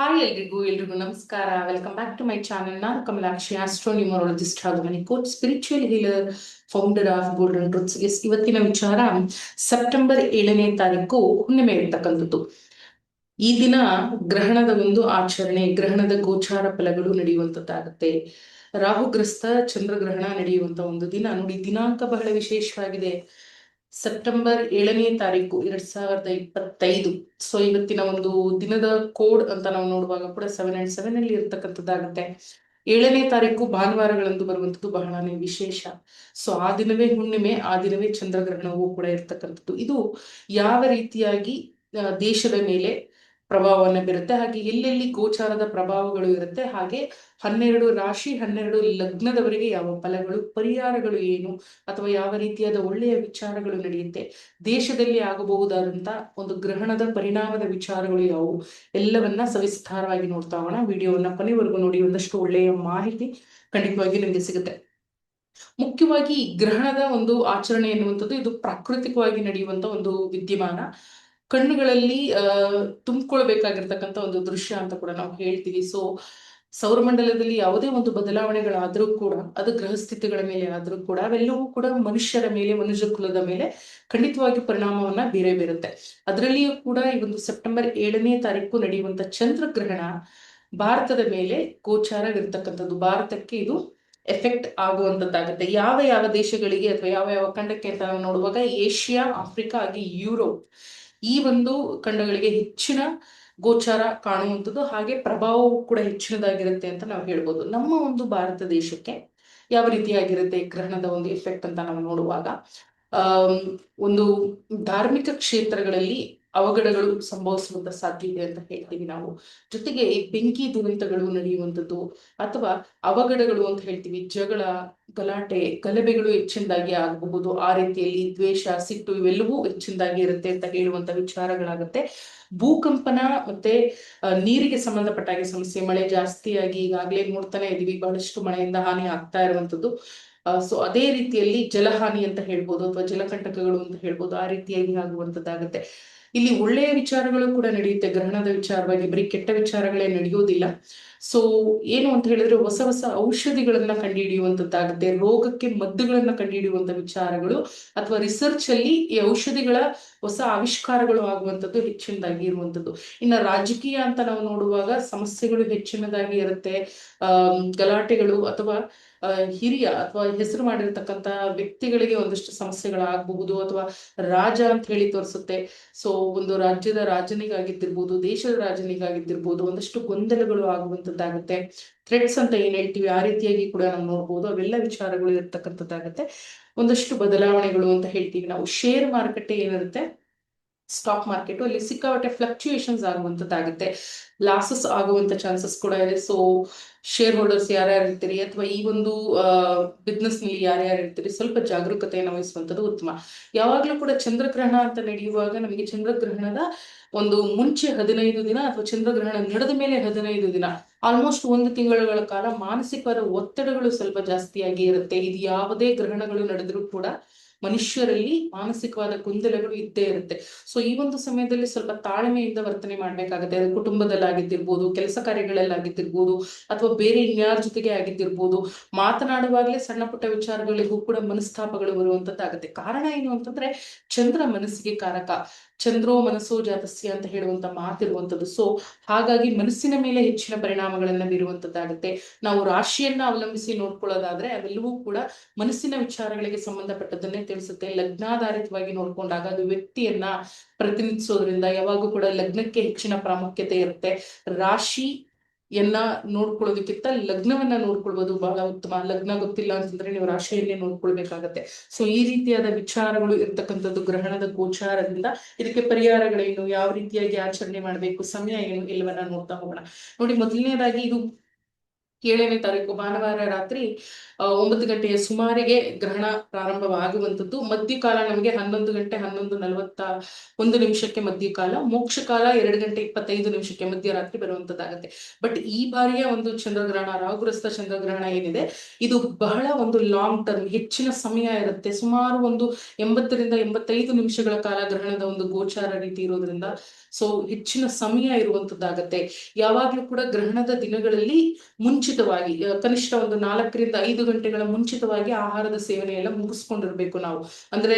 Hi ಎಲ್ರಿಗೂ ಎಲ್ರಿಗೂ ನಮಸ್ಕಾರ. Welcome back to my channel ನಾನು ಕಮಲಾಕ್ಷಿ ಆಸ್ಟ್ರೋ ನ್ಯೂಮರಾಲಜಿಸ್ಟ್ ಹಾಗೂ money coach spiritual healer founder of Golden Truths S ಇವತ್ತಿನ ವಿಚಾರ ಸೆಪ್ಟೆಂಬರ್ ಏಳನೇ ತಾರೀಕು ಹುಣ್ಣಿಮೆ ಇರ್ತಕ್ಕಂಥದ್ದು. ಈ ದಿನ ಗ್ರಹಣದ ಒಂದು ಆಚರಣೆ, ಗ್ರಹಣದ ಗೋಚಾರ ಫಲಗಳು ನಡೆಯುವಂಥದ್ದಾಗುತ್ತೆ. ರಾಹುಗ್ರಸ್ತ ಚಂದ್ರಗ್ರಹಣ ನಡೆಯುವಂತ ಒಂದು ದಿನ. ನೋಡಿ, ದಿನಾಂಕ ಬಹಳ ವಿಶೇಷವಾಗಿದೆ. ಸೆಪ್ಟೆಂಬರ್ ಏಳನೇ ತಾರೀಕು ಎರಡ್ ಸಾವಿರದ ಇಪ್ಪತ್ತೈದು. ಸೊ ಇವತ್ತಿನ ಒಂದು ದಿನದ ಕೋಡ್ ಅಂತ ನಾವು ನೋಡುವಾಗ ಕೂಡ ಸೆವೆನ್ ಅಂಡ್ ಸೆವೆನ್ ಅಲ್ಲಿ ಇರ್ತಕ್ಕಂಥದ್ದಾಗುತ್ತೆ. ಏಳನೇ ತಾರೀಕು ಭಾನುವಾರಗಳಂದು ಬರುವಂತದ್ದು ಬಹಳನೇ ವಿಶೇಷ. ಸೊ ಆ ದಿನವೇ ಹುಣ್ಣಿಮೆ, ಆ ದಿನವೇ ಚಂದ್ರಗ್ರಹಣವೂ ಕೂಡ ಇರ್ತಕ್ಕಂಥದ್ದು. ಇದು ಯಾವ ರೀತಿಯಾಗಿ ದೇಶದ ಮೇಲೆ ಪ್ರಭಾವವನ್ನು ಬೀರುತ್ತೆ. ಹಾಗೆ ಎಲ್ಲೆಲ್ಲಿ ಗೋಚಾರದ ಪ್ರಭಾವಗಳು ಇರುತ್ತೆ, ಹಾಗೆ ಹನ್ನೆರಡು ರಾಶಿ, ಹನ್ನೆರಡು ಲಗ್ನದವರೆಗೆ ಯಾವ ಫಲಗಳು, ಪರಿಹಾರಗಳು ಏನು, ಅಥವಾ ಯಾವ ರೀತಿಯಾದ ಒಳ್ಳೆಯ ವಿಚಾರಗಳು ನಡೆಯುತ್ತೆ, ದೇಶದಲ್ಲಿ ಆಗಬಹುದಾದಂತ ಒಂದು ಗ್ರಹಣದ ಪರಿಣಾಮದ ವಿಚಾರಗಳು ಯಾವುವು, ಎಲ್ಲವನ್ನ ಸವಿಸ್ತಾರವಾಗಿ ನೋಡ್ತಾ ಹೋಗೋಣ. ವಿಡಿಯೋವನ್ನ ಕೊನೆವರೆಗೂ ನೋಡಿ, ಒಂದಷ್ಟು ಒಳ್ಳೆಯ ಮಾಹಿತಿ ಖಂಡಿತವಾಗಿ ನಿಮಗೆ ಸಿಗುತ್ತೆ. ಮುಖ್ಯವಾಗಿ ಗ್ರಹಣದ ಒಂದು ಆಚರಣೆ ಎನ್ನುವಂಥದ್ದು, ಇದು ಪ್ರಾಕೃತಿಕವಾಗಿ ನಡೆಯುವಂತ ಒಂದು ವಿದ್ಯಮಾನ. ಕಣ್ಣುಗಳಲ್ಲಿ ಅಹ್ ತುಂಬಿಕೊಳ್ಬೇಕಾಗಿರ್ತಕ್ಕಂಥ ಒಂದು ದೃಶ್ಯ ಅಂತ ಕೂಡ ನಾವು ಹೇಳ್ತೀವಿ. ಸೊ ಸೌರಮಂಡಲದಲ್ಲಿ ಯಾವುದೇ ಒಂದು ಬದಲಾವಣೆಗಳಾದರೂ ಕೂಡ, ಅದು ಗ್ರಹಸ್ಥಿತಿಗಳ ಮೇಲೆ ಆದರೂ ಕೂಡ, ಅವೆಲ್ಲವೂ ಕೂಡ ಮನುಷ್ಯರ ಮೇಲೆ, ಮನುಷ್ಯ ಕುಲದ ಮೇಲೆ ಖಂಡಿತವಾಗಿ ಪರಿಣಾಮವನ್ನ ಬೀರೇ ಬೀರುತ್ತೆ. ಅದರಲ್ಲಿಯೂ ಕೂಡ ಈ ಒಂದು ಸೆಪ್ಟೆಂಬರ್ ಏಳನೇ ತಾರೀಕು ನಡೆಯುವಂತ ಚಂದ್ರಗ್ರಹಣ ಭಾರತದ ಮೇಲೆ ಗೋಚಾರವಿರ್ತಕ್ಕಂಥದ್ದು ಭಾರತಕ್ಕೆ ಇದು ಎಫೆಕ್ಟ್ ಆಗುವಂತದ್ದಾಗುತ್ತೆ ಯಾವ ಯಾವ ದೇಶಗಳಿಗೆ ಅಥವಾ ಯಾವ ಯಾವ ಖಂಡಕ್ಕೆ ಅಂತ ನಾವು ನೋಡುವಾಗ ಏಷ್ಯಾ, ಆಫ್ರಿಕಾ ಹಾಗೆ ಯುರೋಪ್ ಈ ಒಂದು ಖಂಡಗಳಿಗೆ ಹೆಚ್ಚಿನ ಗೋಚಾರ ಕಾಣುವಂಥದ್ದು, ಹಾಗೆ ಪ್ರಭಾವವು ಕೂಡ ಹೆಚ್ಚಿನದಾಗಿರುತ್ತೆ ಅಂತ ನಾವು ಹೇಳ್ಬೋದು. ನಮ್ಮ ಒಂದು ಭಾರತ ದೇಶಕ್ಕೆ ಯಾವ ರೀತಿಯಾಗಿರುತ್ತೆ ಗ್ರಹಣದ ಒಂದು ಎಫೆಕ್ಟ್ ಅಂತ ನಾವು ನೋಡುವಾಗ ಒಂದು ಧಾರ್ಮಿಕ ಕ್ಷೇತ್ರಗಳಲ್ಲಿ ಅವಘಡಗಳು ಸಂಭವಿಸುವಂತ ಸಾಧ್ಯತೆ ಅಂತ ಹೇಳ್ತೀವಿ ನಾವು. ಜೊತೆಗೆ ಬೆಂಕಿ ದುರಂತಗಳು ನಡೆಯುವಂಥದ್ದು ಅಥವಾ ಅವಘಡಗಳು ಅಂತ ಹೇಳ್ತೀವಿ, ಜಗಳ, ಗಲಾಟೆ, ಗಲಭೆಗಳು ಹೆಚ್ಚಿನದಾಗಿ ಆಗಬಹುದು. ಆ ರೀತಿಯಲ್ಲಿ ದ್ವೇಷ, ಸಿಟ್ಟು ಇವೆಲ್ಲವೂ ಹೆಚ್ಚಿನದಾಗಿ ಇರುತ್ತೆ ಅಂತ ಹೇಳುವಂತ ವಿಚಾರಗಳಾಗುತ್ತೆ. ಭೂಕಂಪನ ಮತ್ತೆ ನೀರಿಗೆ ಸಂಬಂಧಪಟ್ಟಾಗೆ ಸಮಸ್ಯೆ, ಮಳೆ ಜಾಸ್ತಿಯಾಗಿ ಈಗಾಗಲೇ ನೋಡ್ತಾನೆ ಇದೀವಿ ಬಹಳಷ್ಟು ಮಳೆಯಿಂದ ಹಾನಿ ಆಗ್ತಾ ಇರುವಂತದ್ದು ಸೊ ಅದೇ ರೀತಿಯಲ್ಲಿ ಜಲಹಾನಿ ಅಂತ ಹೇಳ್ಬೋದು ಅಥವಾ ಜಲಕಂಟಕಗಳು ಅಂತ ಹೇಳ್ಬೋದು. ಆ ರೀತಿಯಾಗಿ ಆಗುವಂತದ್ದಾಗುತ್ತೆ ಇಲ್ಲಿ ಒಳ್ಳೆಯ ವಿಚಾರಗಳು ಕೂಡ ನಡೆಯುತ್ತೆ. ಗ್ರಹಣದ ವಿಚಾರವಾಗಿ ಬರೀ ಕೆಟ್ಟ ವಿಚಾರಗಳೇ ನಡೆಯೋದಿಲ್ಲ. ಸೊ ಏನು ಅಂತ ಹೇಳಿದ್ರೆ ಹೊಸ ಹೊಸ ಔಷಧಿಗಳನ್ನ ಕಂಡುಹಿಡಿಯುವಂತದ್ದಾಗುತ್ತೆ, ರೋಗಕ್ಕೆ ಮದ್ದುಗಳನ್ನ ಕಂಡುಹಿಡಿಯುವಂತ ವಿಚಾರಗಳು ಅಥವಾ ರಿಸರ್ಚ್ ಅಲ್ಲಿ ಈ ಔಷಧಿಗಳ ಹೊಸ ಆವಿಷ್ಕಾರಗಳು ಆಗುವಂತದ್ದು ಹೆಚ್ಚಿನದಾಗಿ ಇರುವಂತದ್ದು ಇನ್ನ ರಾಜಕೀಯ ಅಂತ ನಾವು ನೋಡುವಾಗ ಸಮಸ್ಯೆಗಳು ಹೆಚ್ಚಿನದಾಗಿ ಇರುತ್ತೆ. ಗಲಾಟೆಗಳು ಅಥವಾ ಹಿರಿಯ ಅಥವಾ ಹೆಸರು ಮಾಡಿರ್ತಕ್ಕಂತ ವ್ಯಕ್ತಿಗಳಿಗೆ ಒಂದಷ್ಟು ಸಮಸ್ಯೆಗಳಾಗಬಹುದು ಅಥವಾ ರಾಜ ಅಂತ ಹೇಳಿ ತೋರಿಸುತ್ತೆ. ಸೊ ಒಂದು ರಾಜ್ಯದ ರಾಜನಿಗಾಗಿದ್ದಿರ್ಬೋದು, ದೇಶದ ರಾಜನಿಗಾಗಿದ್ದಿರ್ಬೋದು, ಒಂದಷ್ಟು ಗೊಂದಲಗಳು ಆಗುವಂತದ್ದಾಗುತ್ತೆ ಥ್ರೆಡ್ಸ್ ಅಂತ ಏನ್ ಹೇಳ್ತೀವಿ, ಆ ರೀತಿಯಾಗಿ ಕೂಡ ನಾವು ನೋಡ್ಬೋದು. ಅವೆಲ್ಲ ವಿಚಾರಗಳು ಇರ್ತಕ್ಕಂಥದ್ದಾಗುತ್ತೆ. ಒಂದಷ್ಟು ಬದಲಾವಣೆಗಳು ಅಂತ ಹೇಳ್ತೀವಿ ನಾವು. ಶೇರ್ ಮಾರುಕಟ್ಟೆ ಏನಿರುತ್ತೆ ಸ್ಟಾಕ್ ಮಾರ್ಕೆಟ್ ಅಲ್ಲಿ ಸಿಕ್ಕಾಪಟ್ಟೆ ಫ್ಲಕ್ಚುಯೇಷನ್ಸ್ ಆಗುವಂತದ್ದಾಗುತ್ತೆ ಲಾಸಸ್ ಆಗುವಂತ ಚಾನ್ಸಸ್ ಕೂಡ ಇದೆ. ಸೊ ಶೇರ್ ಹೋಲ್ಡರ್ಸ್ ಯಾರ್ಯಾರು ಇರ್ತೀರಿ? ಅಥವಾ ಈ ಒಂದು ಬಿಸ್ನೆಸ್ನಲ್ಲಿ ಯಾರ್ಯಾರು ಇರ್ತೀರಿ? ಸ್ವಲ್ಪ ಜಾಗರೂಕತೆಯನ್ನು ವಹಿಸುವಂತದ್ದು ಉತ್ತಮ. ಯಾವಾಗ್ಲೂ ಕೂಡ ಚಂದ್ರಗ್ರಹಣ ಅಂತ ನಡೆಯುವಾಗ ನಮಗೆ ಚಂದ್ರಗ್ರಹಣದ ಒಂದು ಮುಂಚೆ ಹದಿನೈದು ದಿನ ಅಥವಾ ಚಂದ್ರಗ್ರಹಣ ನಡೆದ ಮೇಲೆ ಹದಿನೈದು ದಿನ ಆಲ್ಮೋಸ್ಟ್ ಒಂದು ತಿಂಗಳುಗಳ ಕಾಲ ಮಾನಸಿಕವಾದ ಒತ್ತಡಗಳು ಸ್ವಲ್ಪ ಜಾಸ್ತಿಯಾಗಿ ಇರುತ್ತೆ. ಇದು ಯಾವುದೇ ಗ್ರಹಣಗಳು ನಡೆದರೂ ಕೂಡ ಮನುಷ್ಯರಲ್ಲಿ ಮಾನಸಿಕವಾದ ಗೊಂದಲಗಳು ಇದ್ದೇ ಇರುತ್ತೆ. ಸೊ ಈ ಒಂದು ಸಮಯದಲ್ಲಿ ಸ್ವಲ್ಪ ತಾಳ್ಮೆಯಿಂದ ವರ್ತನೆ ಮಾಡ್ಬೇಕಾಗತ್ತೆ. ಅದು ಕುಟುಂಬದಲ್ಲಿ ಆಗಿದ್ದಿರ್ಬೋದು ಕೆಲಸ ಕಾರ್ಯಗಳಲ್ಲಿ ಆಗಿದ್ದಿರ್ಬೋದು ಅಥವಾ ಬೇರೆ ಇನ್ಯಾರ ಜೊತೆಗೆ ಆಗಿದ್ದಿರ್ಬೋದು, ಮಾತನಾಡುವಾಗಲೇ ಸಣ್ಣ ಪುಟ್ಟ ವಿಚಾರಗಳಿಗೂ ಕೂಡ ಮನಸ್ತಾಪಗಳು ಬರುವಂತದ್ದಾಗತ್ತೆ. ಕಾರಣ ಏನು ಅಂತಂದ್ರೆ, ಚಂದ್ರ ಮನಸ್ಸಿಗೆ ಕಾರಕ. ಚಂದ್ರೋ ಮನಸ್ಸೋ ಜಾತಸ್ಯ ಅಂತ ಹೇಳುವಂತ ಮಾತಿರುವಂತದ್ದು ಸೊ ಹಾಗಾಗಿ ಮನಸ್ಸಿನ ಮೇಲೆ ಹೆಚ್ಚಿನ ಪರಿಣಾಮಗಳನ್ನ ಬೀರುವಂತದ್ದಾಗುತ್ತೆ ನಾವು ರಾಶಿಯನ್ನ ಅವಲಂಬಿಸಿ ನೋಡ್ಕೊಳ್ಳೋದಾದ್ರೆ ಅವೆಲ್ಲವೂ ಕೂಡ ಮನಸ್ಸಿನ ವಿಚಾರಗಳಿಗೆ ಸಂಬಂಧಪಟ್ಟದನ್ನೇ ತಿಳಿಸುತ್ತೆ. ಲಗ್ನಾಧಾರಿತವಾಗಿ ನೋಡ್ಕೊಂಡಾಗ ಅದು ವ್ಯಕ್ತಿಯನ್ನ ಪ್ರತಿನಿಧಿಸೋದ್ರಿಂದ ಯಾವಾಗೂ ಕೂಡ ಲಗ್ನಕ್ಕೆ ಹೆಚ್ಚಿನ ಪ್ರಾಮುಖ್ಯತೆ ಇರುತ್ತೆ. ರಾಶಿ ಎನ್ನ ನೋಡ್ಕೊಳ್ಳೋದಕ್ಕಿಂತ ಲಗ್ನವನ್ನ ನೋಡ್ಕೊಳ್ಬೋದು ಬಹಳ ಉತ್ತಮ. ಲಗ್ನ ಗೊತ್ತಿಲ್ಲ ಅಂತಂದ್ರೆ ನೀವು ರಾಶಿಯನ್ನೇ ನೋಡ್ಕೊಳ್ಬೇಕಾಗತ್ತೆ. ಸೊ ಈ ರೀತಿಯಾದ ವಿಚಾರಗಳು ಇರ್ತಕ್ಕಂಥದ್ದು ಗ್ರಹಣದ ಗೋಚಾರದಿಂದ ಇದಕ್ಕೆ ಪರಿಹಾರಗಳೇನು? ಯಾವ ರೀತಿಯಾಗಿ ಆಚರಣೆ ಮಾಡಬೇಕು? ಸಮಯ ಏನು? ಎಲ್ಲವನ್ನ ನೋಡ್ತಾ ಹೋಗೋಣ. ನೋಡಿ, ಮೊದಲನೇದಾಗಿ ಇದು ಏಳನೇ ತಾರೀಕು ಭಾನುವಾರ ರಾತ್ರಿ ಒಂಬತ್ತು ಗಂಟೆಯ ಸುಮಾರಿಗೆ ಗ್ರಹಣ ಪ್ರಾರಂಭವಾಗುವಂಥದ್ದು. ಮಧ್ಯಕಾಲ ನಮಗೆ ಹನ್ನೊಂದು ಗಂಟೆ ಹನ್ನೊಂದು ನಲವತ್ತ ಒಂದು ನಿಮಿಷಕ್ಕೆ ಮಧ್ಯಕಾಲ, ಮೋಕ್ಷಕಾಲ ಎರಡು ಗಂಟೆ ಇಪ್ಪತ್ತೈದು ನಿಮಿಷಕ್ಕೆ ಮಧ್ಯರಾತ್ರಿ ಬರುವಂತದ್ದಾಗುತ್ತೆ ಬಟ್ ಈ ಬಾರಿಯ ಒಂದು ಚಂದ್ರಗ್ರಹಣ, ರಾಹುಗ್ರಸ್ತ ಚಂದ್ರಗ್ರಹಣ ಏನಿದೆ, ಇದು ಬಹಳ ಒಂದು ಲಾಂಗ್ ಟರ್ಮ್ ಹೆಚ್ಚಿನ ಸಮಯ ಇರುತ್ತೆ. ಸುಮಾರು ಒಂದು ಎಂಬತ್ತರಿಂದ ಎಂಬತ್ತೈದು ನಿಮಿಷಗಳ ಕಾಲ ಗ್ರಹಣದ ಒಂದು ಗೋಚಾರ ರೀತಿ ಇರೋದ್ರಿಂದ ಸೊ ಹೆಚ್ಚಿನ ಸಮಯ ಇರುವಂತದ್ದಾಗತ್ತೆ ಯಾವಾಗ್ಲೂ ಕೂಡ ಗ್ರಹಣದ ದಿನಗಳಲ್ಲಿ ಮುಂಚಿತವಾಗಿ ಕನಿಷ್ಠ ಒಂದು ನಾಲ್ಕರಿಂದ ಐದು ಗಂಟೆಗಳ ಮುಂಚಿತವಾಗಿ ಆಹಾರದ ಸೇವನೆ ಎಲ್ಲ ಮುಗಿಸ್ಕೊಂಡಿರ್ಬೇಕು ನಾವು. ಅಂದ್ರೆ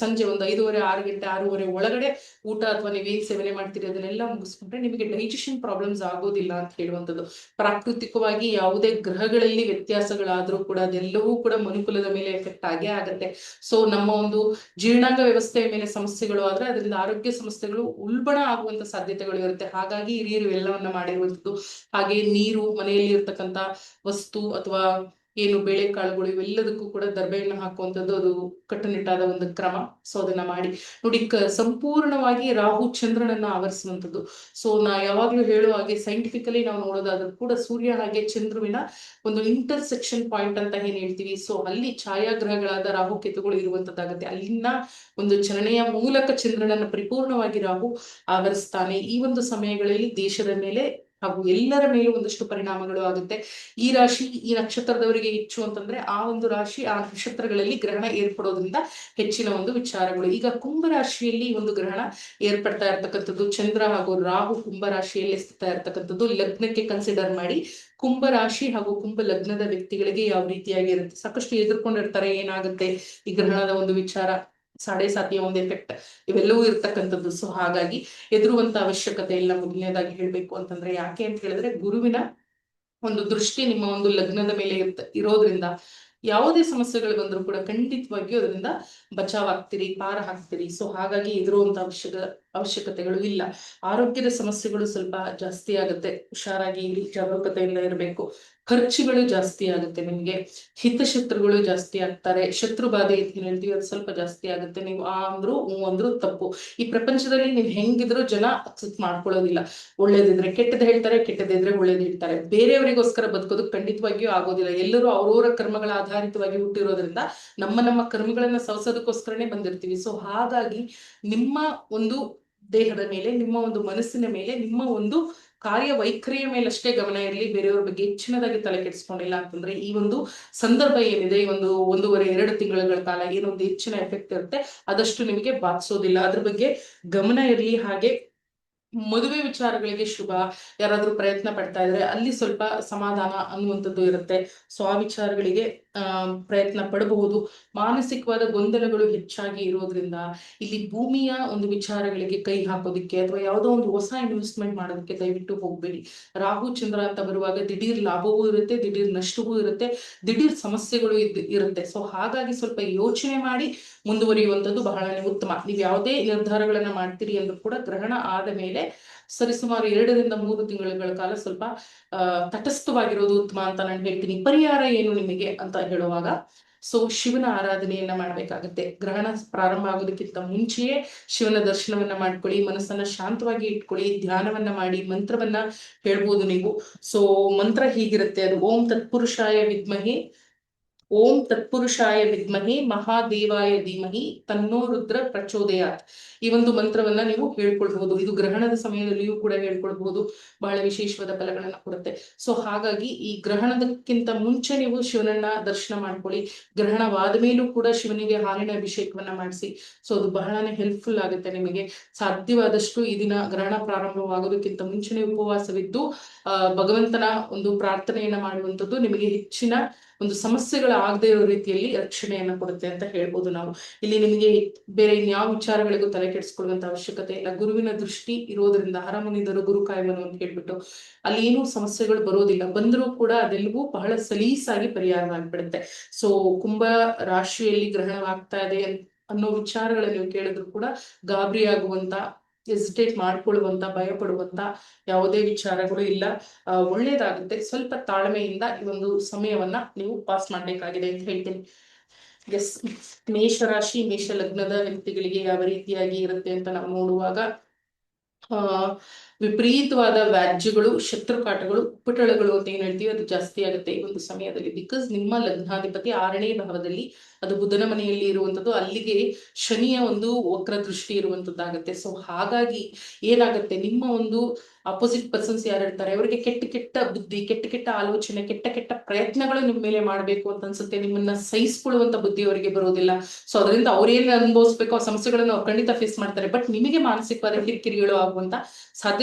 ಸಂಜೆ ಒಂದು ಐದೂವರೆ, ಆರು ಗಂಟೆ, ಆರೂವರೆ ಒಳಗಡೆ ಊಟ ಅಥವಾ ನೀವೇನ್ ಸೇವನೆ ಮಾಡ್ತೀರಿ ಅದನ್ನೆಲ್ಲ ಮುಗಿಸ್ಕೊಂಡ್ರೆ ನಿಮಗೆ ಡೈಜೆಷನ್ ಪ್ರಾಬ್ಲಮ್ಸ್ ಆಗೋದಿಲ್ಲ ಅಂತ ಹೇಳುವಂಥದ್ದು. ಪ್ರಾಕೃತಿಕವಾಗಿ ಯಾವುದೇ ಗ್ರಹಗಳಲ್ಲಿ ವ್ಯತ್ಯಾಸಗಳಾದ್ರೂ ಕೂಡ ಅದೆಲ್ಲವೂ ಕೂಡ ಮನುಕುಲದ ಮೇಲೆ ಎಫೆಕ್ಟ್ ಆಗೇ ಆಗತ್ತೆ. ಸೊ ನಮ್ಮ ಒಂದು ಜೀರ್ಣಾಂಗ ವ್ಯವಸ್ಥೆಯ ಮೇಲೆ ಸಮಸ್ಯೆಗಳು ಆದ್ರೆ ಅದರಿಂದ ಆರೋಗ್ಯ ಸಮಸ್ಯೆಗಳು ಉಲ್ಬಣ ಆಗುವಂತ ಸಾಧ್ಯತೆಗಳು ಇರುತ್ತೆ. ಹಾಗಾಗಿ ಹಿರಿಯರು ಎಲ್ಲವನ್ನ ಮಾಡಿರುವಂಥದ್ದು. ಹಾಗೆ ನೀರು ಮನೆಯಲ್ಲಿ ಇರ್ತಕ್ಕಂತ ವಸ್ತು ಅಥವಾ ಏನು ಬೇಳೆಕಾಳುಗಳು ಇವೆಲ್ಲದಕ್ಕೂ ಕೂಡ ದರ್ಬೆಯನ್ನು ಹಾಕುವಂಥದ್ದು ಅದು ಕಟ್ಟುನಿಟ್ಟಾದ ಒಂದು ಕ್ರಮ. ಸೊ ಅದನ್ನ ಮಾಡಿ. ನೋಡಿ ಸಂಪೂರ್ಣವಾಗಿ ರಾಹು ಚಂದ್ರನನ್ನ ಆವರಿಸುವಂಥದ್ದು. ಸೊ ನಾ ಯಾವಾಗ್ಲೂ ಹೇಳುವ ಹಾಗೆ ಸೈಂಟಿಫಿಕಲಿ ನಾವು ನೋಡೋದಾದ್ರೂ ಕೂಡ ಸೂರ್ಯ ಹಾಗೆ ಚಂದ್ರುವಿನ ಒಂದು ಇಂಟರ್ಸೆಕ್ಷನ್ ಪಾಯಿಂಟ್ ಅಂತ ಏನ್ ಹೇಳ್ತೀವಿ? ಸೊ ಅಲ್ಲಿ ಛಾಯಾಗ್ರಹಗಳಾದ ರಾಹು ಕೇತುಗಳು ಇರುವಂತದ್ದಾಗತ್ತೆ ಅಲ್ಲಿನ ಒಂದು ಚಲನೆಯ ಮೂಲಕ ಚಂದ್ರನನ್ನ ಪರಿಪೂರ್ಣವಾಗಿ ರಾಹು ಆವರಿಸ್ತಾನೆ. ಈ ಒಂದು ಸಮಯಗಳಲ್ಲಿ ದೇಶದ ಮೇಲೆ ಹಾಗೂ ಎಲ್ಲರ ಮೇಲೂ ಒಂದಷ್ಟು ಪರಿಣಾಮಗಳು ಆಗುತ್ತೆ. ಈ ರಾಶಿ ಈ ನಕ್ಷತ್ರದವರಿಗೆ ಹೆಚ್ಚು ಅಂತಂದ್ರೆ ಆ ಒಂದು ರಾಶಿ ಆ ನಕ್ಷತ್ರಗಳಲ್ಲಿ ಗ್ರಹಣ ಏರ್ಪಡೋದ್ರಿಂದ ಹೆಚ್ಚಿನ ಒಂದು ವಿಚಾರಗಳು. ಈಗ ಕುಂಭ ರಾಶಿಯಲ್ಲಿ ಒಂದು ಗ್ರಹಣ ಏರ್ಪಡ್ತಾ ಇರ್ತಕ್ಕಂಥದ್ದು. ಚಂದ್ರ ಹಾಗೂ ರಾಹು ಕುಂಭ ರಾಶಿಯಲ್ಲಿ ಸ್ಥಿತ ಇರ್ತಕ್ಕಂಥದ್ದು. ಲಗ್ನಕ್ಕೆ ಕನ್ಸಿಡರ್ ಮಾಡಿ ಕುಂಭ ರಾಶಿ ಹಾಗೂ ಕುಂಭ ಲಗ್ನದ ವ್ಯಕ್ತಿಗಳಿಗೆ ಯಾವ ರೀತಿಯಾಗಿ ಇರುತ್ತೆ? ಸಾಕಷ್ಟು ಎದುರ್ಕೊಂಡಿರ್ತಾರೆ. ಏನಾಗುತ್ತೆ? ಈ ಗ್ರಹಣದ ಒಂದು ವಿಚಾರ. ಸಾಡೆ ಸಾತಿಯ ಒಂದು ಎಫೆಕ್ಟ್ ಇವೆಲ್ಲವೂ ಇರ್ತಕ್ಕಂಥದ್ದು. ಸೊ ಹಾಗಾಗಿ ಎದುರುವಂತ ಅವಶ್ಯಕತೆ ಇಲ್ಲ. ಮೊದಲನೇದಾಗಿ ಹೇಳ್ಬೇಕು ಅಂತಂದ್ರೆ ಯಾಕೆ ಅಂತ ಹೇಳಿದ್ರೆ ಗುರುವಿನ ಒಂದು ದೃಷ್ಟಿ ನಿಮ್ಮ ಒಂದು ಲಗ್ನದ ಮೇಲೆ ಇರ್ತ, ಇರೋದ್ರಿಂದ ಯಾವುದೇ ಸಮಸ್ಯೆಗಳು ಬಂದರೂ ಕೂಡ ಖಂಡಿತವಾಗಿಯೂ ಅದರಿಂದ ಬಚಾವ್ ಆಗ್ತೀರಿ, ಪಾರ ಹಾಕ್ತೀರಿ ಸೊ ಹಾಗಾಗಿ ಎದುರುವಂತ ಅವಶ್ಯಕ ಅವಶ್ಯಕತೆಗಳು ಇಲ್ಲ. ಆರೋಗ್ಯದ ಸಮಸ್ಯೆಗಳು ಸ್ವಲ್ಪ ಜಾಸ್ತಿ ಆಗುತ್ತೆ. ಹುಷಾರಾಗಿ ಇರಿ, ಜಾಗರೂಕತೆಯಿಂದ ಇರಬೇಕು. ಖರ್ಚುಗಳು ಜಾಸ್ತಿ ಆಗುತ್ತೆ ನಿಮ್ಗೆ. ಹಿತಶತ್ರುಗಳು ಜಾಸ್ತಿ ಆಗ್ತಾರೆ. ಶತ್ರು ಬಾಧೆ ಅಂತ ಹೇಳ್ತೀವಿ, ಅದು ಸ್ವಲ್ಪ ಜಾಸ್ತಿ ಆಗುತ್ತೆ. ನೀವು ಆ ಅಂದ್ರು ಅಂದ್ರು ತಪ್ಪು. ಈ ಪ್ರಪಂಚದಲ್ಲಿ ನೀವು ಹೆಂಗಿದ್ರು ಜನ ಅಕ್ಸೆಪ್ಟ್ ಮಾಡ್ಕೊಳ್ಳೋದಿಲ್ಲ. ಒಳ್ಳೇದಿದ್ರೆ ಕೆಟ್ಟದ ಹೇಳ್ತಾರೆ ಕೆಟ್ಟದಿದ್ರೆ ಒಳ್ಳೇದು ಹೇಳ್ತಾರೆ. ಬೇರೆಯವರಿಗೋಸ್ಕರ ಬದುಕೋದು ಖಂಡಿತವಾಗಿಯೂ ಆಗೋದಿಲ್ಲ. ಎಲ್ಲರೂ ಅವರವರ ಕರ್ಮಗಳ ಆಧಾರಿತವಾಗಿ ಹುಟ್ಟಿರೋದ್ರಿಂದ ನಮ್ಮ ನಮ್ಮ ಕರ್ಮಗಳನ್ನ ಸವಸೋದಕ್ಕೋಸ್ಕರನೇ ಬಂದಿರ್ತೀವಿ. ಸೊ ಹಾಗಾಗಿ ನಿಮ್ಮ ಒಂದು ದೇಹದ ಮೇಲೆ, ನಿಮ್ಮ ಒಂದು ಮನಸ್ಸಿನ ಮೇಲೆ, ನಿಮ್ಮ ಒಂದು ಕಾರ್ಯ ಮೇಲೆ ಅಷ್ಟೇ ಗಮನ ಇರಲಿ. ಬೇರೆಯವ್ರ ಬಗ್ಗೆ ಹೆಚ್ಚಿನದಾಗಿ ತಲೆ ಕೆಡಿಸ್ಕೊಂಡಿಲ್ಲ ಅಂತಂದ್ರೆ ಈ ಒಂದು ಸಂದರ್ಭ ಏನಿದೆ, ಈ ಒಂದು ಒಂದೂವರೆ, ಎರಡು ತಿಂಗಳ ಕಾಲ ಏನೊಂದು ಹೆಚ್ಚಿನ ಎಫೆಕ್ಟ್ ಇರುತ್ತೆ, ಅದಷ್ಟು ನಿಮಗೆ ಬಾಧಿಸೋದಿಲ್ಲ. ಅದ್ರ ಬಗ್ಗೆ ಗಮನ ಇರಲಿ. ಹಾಗೆ ಮದುವೆ ವಿಚಾರಗಳಿಗೆ ಶುಭ. ಯಾರಾದ್ರೂ ಪ್ರಯತ್ನ ಪಡ್ತಾ ಇದ್ರೆ ಅಲ್ಲಿ ಸ್ವಲ್ಪ ಸಮಾಧಾನ ಅನ್ನುವಂಥದ್ದು ಇರುತ್ತೆ. ಸ್ವ ವಿಚಾರಗಳಿಗೆ ಪ್ರಯತ್ನ ಪಡಬಹುದು. ಮಾನಸಿಕವಾದ ಗೊಂದಲಗಳು ಹೆಚ್ಚಾಗಿ ಇರೋದ್ರಿಂದ ಇಲ್ಲಿ ಭೂಮಿಯ ಒಂದು ವಿಚಾರಗಳಿಗೆ ಕೈ ಹಾಕೋದಿಕ್ಕೆ ಅಥವಾ ಯಾವುದೋ ಒಂದು ಹೊಸ ಇನ್ವೆಸ್ಟ್ಮೆಂಟ್ ಮಾಡೋದಕ್ಕೆ ದಯವಿಟ್ಟು ಹೋಗ್ಬೇಡಿ. ರಾಹು, ಚಂದ್ರ ಅಂತ ಬರುವಾಗ ದಿಢೀರ್ ಲಾಭವೂ ಇರುತ್ತೆ, ದಿಢೀರ್ ನಷ್ಟವೂ ಇರುತ್ತೆ, ದಿಢೀರ್ ಸಮಸ್ಯೆಗಳು ಇದ್, ಇರುತ್ತೆ. ಸೊ ಹಾಗಾಗಿ ಸ್ವಲ್ಪ ಯೋಚನೆ ಮಾಡಿ ಮುಂದುವರಿಯುವಂಥದ್ದು ಬಹಳನೇ ಉತ್ತಮ. ನೀವು ಯಾವುದೇ ನಿರ್ಧಾರಗಳನ್ನ ಮಾಡ್ತೀರಿ ಅಂದ್ರೂ ಕೂಡ ಗ್ರಹಣ ಆದ ಮೇಲೆ ಸರಿಸುಮಾರು ಎರಡರಿಂದ ಮೂರು ತಿಂಗಳ ಕಾಲ ಸ್ವಲ್ಪ ತಟಸ್ಥವಾಗಿರೋದು ಉತ್ತಮ ಅಂತ ನಾನು ಹೇಳ್ತೀನಿ. ಪರಿಹಾರ ಏನು ನಿಮಗೆ ಅಂತ ಹೇಳುವಾಗ, ಸೊ, ಶಿವನ ಆರಾಧನೆಯನ್ನ ಮಾಡ್ಬೇಕಾಗತ್ತೆ. ಗ್ರಹಣ ಪ್ರಾರಂಭ ಆಗೋದಕ್ಕಿಂತ ಮುಂಚೆಯೇ ಶಿವನ ದರ್ಶನವನ್ನ ಮಾಡ್ಕೊಳ್ಳಿ, ಮನಸ್ಸನ್ನ ಶಾಂತವಾಗಿ ಇಟ್ಕೊಳ್ಳಿ, ಧ್ಯಾನವನ್ನ ಮಾಡಿ, ಮಂತ್ರವನ್ನ ಹೇಳ್ಬೋದು ನೀವು. ಸೊ, ಮಂತ್ರ ಹೀಗಿರುತ್ತೆ ಅದು. ಓಂ ತತ್ಪುರುಷಾಯ ವಿದ್ಮಹೆ ಓಂ ತತ್ಪುರುಷಾಯ ವಿದ್ಮಹಿ ಮಹಾದೇವಾಯ ಧೀಮಹಿ ತನ್ನೋ ರುದ್ರ ಪ್ರಚೋದಯಾತ್. ಈ ಒಂದು ಮಂತ್ರವನ್ನ ನೀವು ಹೇಳ್ಕೊಳ್ಬಹುದು. ಇದು ಗ್ರಹಣದ ಸಮಯದಲ್ಲಿಯೂ ಕೂಡ ಹೇಳ್ಕೊಳ್ಬಹುದು. ಬಹಳ ವಿಶೇಷವಾದ ಫಲಗಳನ್ನ ಕೊಡುತ್ತೆ. ಸೊ ಹಾಗಾಗಿ ಈ ಗ್ರಹಣದಕ್ಕಿಂತ ಮುಂಚೆ ನೀವು ಶಿವನನ್ನ ದರ್ಶನ ಮಾಡ್ಕೊಳ್ಳಿ. ಗ್ರಹಣವಾದ ಮೇಲೂ ಕೂಡ ಶಿವನಿಗೆ ಹಾಲಿನ ಅಭಿಷೇಕವನ್ನ ಮಾಡಿಸಿ. ಸೊ ಅದು ಬಹಳನೇ ಹೆಲ್ಪ್ಫುಲ್ ಆಗುತ್ತೆ ನಿಮಗೆ. ಸಾಧ್ಯವಾದಷ್ಟು ಈ ದಿನ ಗ್ರಹಣ ಪ್ರಾರಂಭವಾಗೋದಕ್ಕಿಂತ ಮುಂಚೆನೆ ಉಪವಾಸವಿದ್ದು ಭಗವಂತನ ಒಂದು ಪ್ರಾರ್ಥನೆಯನ್ನ ಮಾಡುವಂಥದ್ದು ನಿಮಗೆ ಹೆಚ್ಚಿನ ಒಂದು ಸಮಸ್ಯೆಗಳು ಆಗದೆ ಇರೋ ರೀತಿಯಲ್ಲಿ ರಕ್ಷಣೆಯನ್ನ ಕೊಡುತ್ತೆ ಅಂತ ಹೇಳ್ಬೋದು ನಾವು. ಇಲ್ಲಿ ನಿಮಗೆ ಬೇರೆ ಇನ್ಯಾವ ವಿಚಾರಗಳಿಗೂ ತಲೆ ಕೆಡಿಸ್ಕೊಳ್ಳುವಂತ ಅವಶ್ಯಕತೆ ಇಲ್ಲ. ಗುರುವಿನ ದೃಷ್ಟಿ ಇರೋದ್ರಿಂದ ಹರಮುನಿದರು ಗುರು ಕಾಯಮನು ಅಂತ ಹೇಳ್ಬಿಟ್ಟು ಅಲ್ಲಿ ಏನೂ ಸಮಸ್ಯೆಗಳು ಬರೋದಿಲ್ಲ. ಬಂದರೂ ಕೂಡ ಅದೆಲ್ಲವೂ ಬಹಳ ಸಲೀಸಾಗಿ ಪರಿಹಾರವಾಗ್ಬಿಡುತ್ತೆ ಸೊ ಕುಂಭ ರಾಶಿಯಲ್ಲಿ ಗ್ರಹಣವಾಗ್ತಾ ಇದೆ ಅನ್ನೋ ವಿಚಾರಗಳನ್ನು ನೀವು ಕೇಳಿದ್ರು ಕೂಡ ಗಾಬರಿ ಆಗುವಂತ ಎಸಿಟೇಟ್ ಮಾಡ್ಕೊಳ್ಳುವಂತ ಭಯ ಪಡುವಂತ ಯಾವುದೇ ವಿಚಾರಗಳು ಇಲ್ಲ. ಒಳ್ಳೇದಾಗುತ್ತೆ. ಸ್ವಲ್ಪ ತಾಳ್ಮೆಯಿಂದ ಈ ಒಂದು ಸಮಯವನ್ನ ನೀವು ಪಾಸ್ ಮಾಡ್ಬೇಕಾಗಿದೆ ಅಂತ ಹೇಳ್ತೀನಿ. ಎಸ್ ಮೇಷರಾಶಿ ಮೇಷ ಲಗ್ನದ ವ್ಯಕ್ತಿಗಳಿಗೆ ಯಾವ ರೀತಿಯಾಗಿ ಇರುತ್ತೆ ಅಂತ ನಾವು ನೋಡುವಾಗ, ಆ ವಿಪರೀತವಾದ ವ್ಯಾಜ್ಯಗಳು, ಶತ್ರುಕಾಟಗಳು, ಉಪಟಳಗಳು ಅಂತ ಏನ್ ಹೇಳ್ತೀವಿ, ಅದು ಜಾಸ್ತಿ ಆಗುತ್ತೆ ಈ ಒಂದು ಸಮಯದಲ್ಲಿ. ಬಿಕಾಸ್ ನಿಮ್ಮ ಲಗ್ನಾಧಿಪತಿ ಆರನೇ ಭಾವದಲ್ಲಿ ಅದು ಬುಧನ ಮನೆಯಲ್ಲಿ ಇರುವಂತದ್ದು, ಅಲ್ಲಿಗೆ ಶನಿಯ ಒಂದು ವಕ್ರ ದೃಷ್ಟಿ ಇರುವಂತದ್ದಾಗತ್ತೆ. ಸೊ ಹಾಗಾಗಿ ಏನಾಗುತ್ತೆ, ನಿಮ್ಮ ಒಂದು ಅಪೋಸಿಟ್ ಪರ್ಸನ್ಸ್ ಯಾರು ಇರ್ತಾರೆ ಅವರಿಗೆ ಕೆಟ್ಟ ಕೆಟ್ಟ ಬುದ್ಧಿ, ಕೆಟ್ಟ ಕೆಟ್ಟ ಆಲೋಚನೆ, ಕೆಟ್ಟ ಕೆಟ್ಟ ಪ್ರಯತ್ನಗಳು ನಿಮ್ಮ ಮೇಲೆ ಮಾಡಬೇಕು ಅಂತ ಅನ್ಸುತ್ತೆ. ನಿಮ್ಮನ್ನ ಸಹಿಸ್ಕೊಳ್ಳುವಂತ ಬುದ್ಧಿ ಅವರಿಗೆ ಬರೋದಿಲ್ಲ. ಸೊ ಅದರಿಂದ ಅವ್ರೇನ್ ಅನುಭವಿಸ್ಬೇಕು ಆ ಸಮಸ್ಯೆಗಳನ್ನು ಅವ್ರು ಖಂಡಿತ ಫೇಸ್ ಮಾಡ್ತಾರೆ. ಬಟ್ ನಿಮಗೆ ಮಾನಸಿಕವಾದ ಕಿರಿಕಿರಿಗಳು ಆಗುವಂತ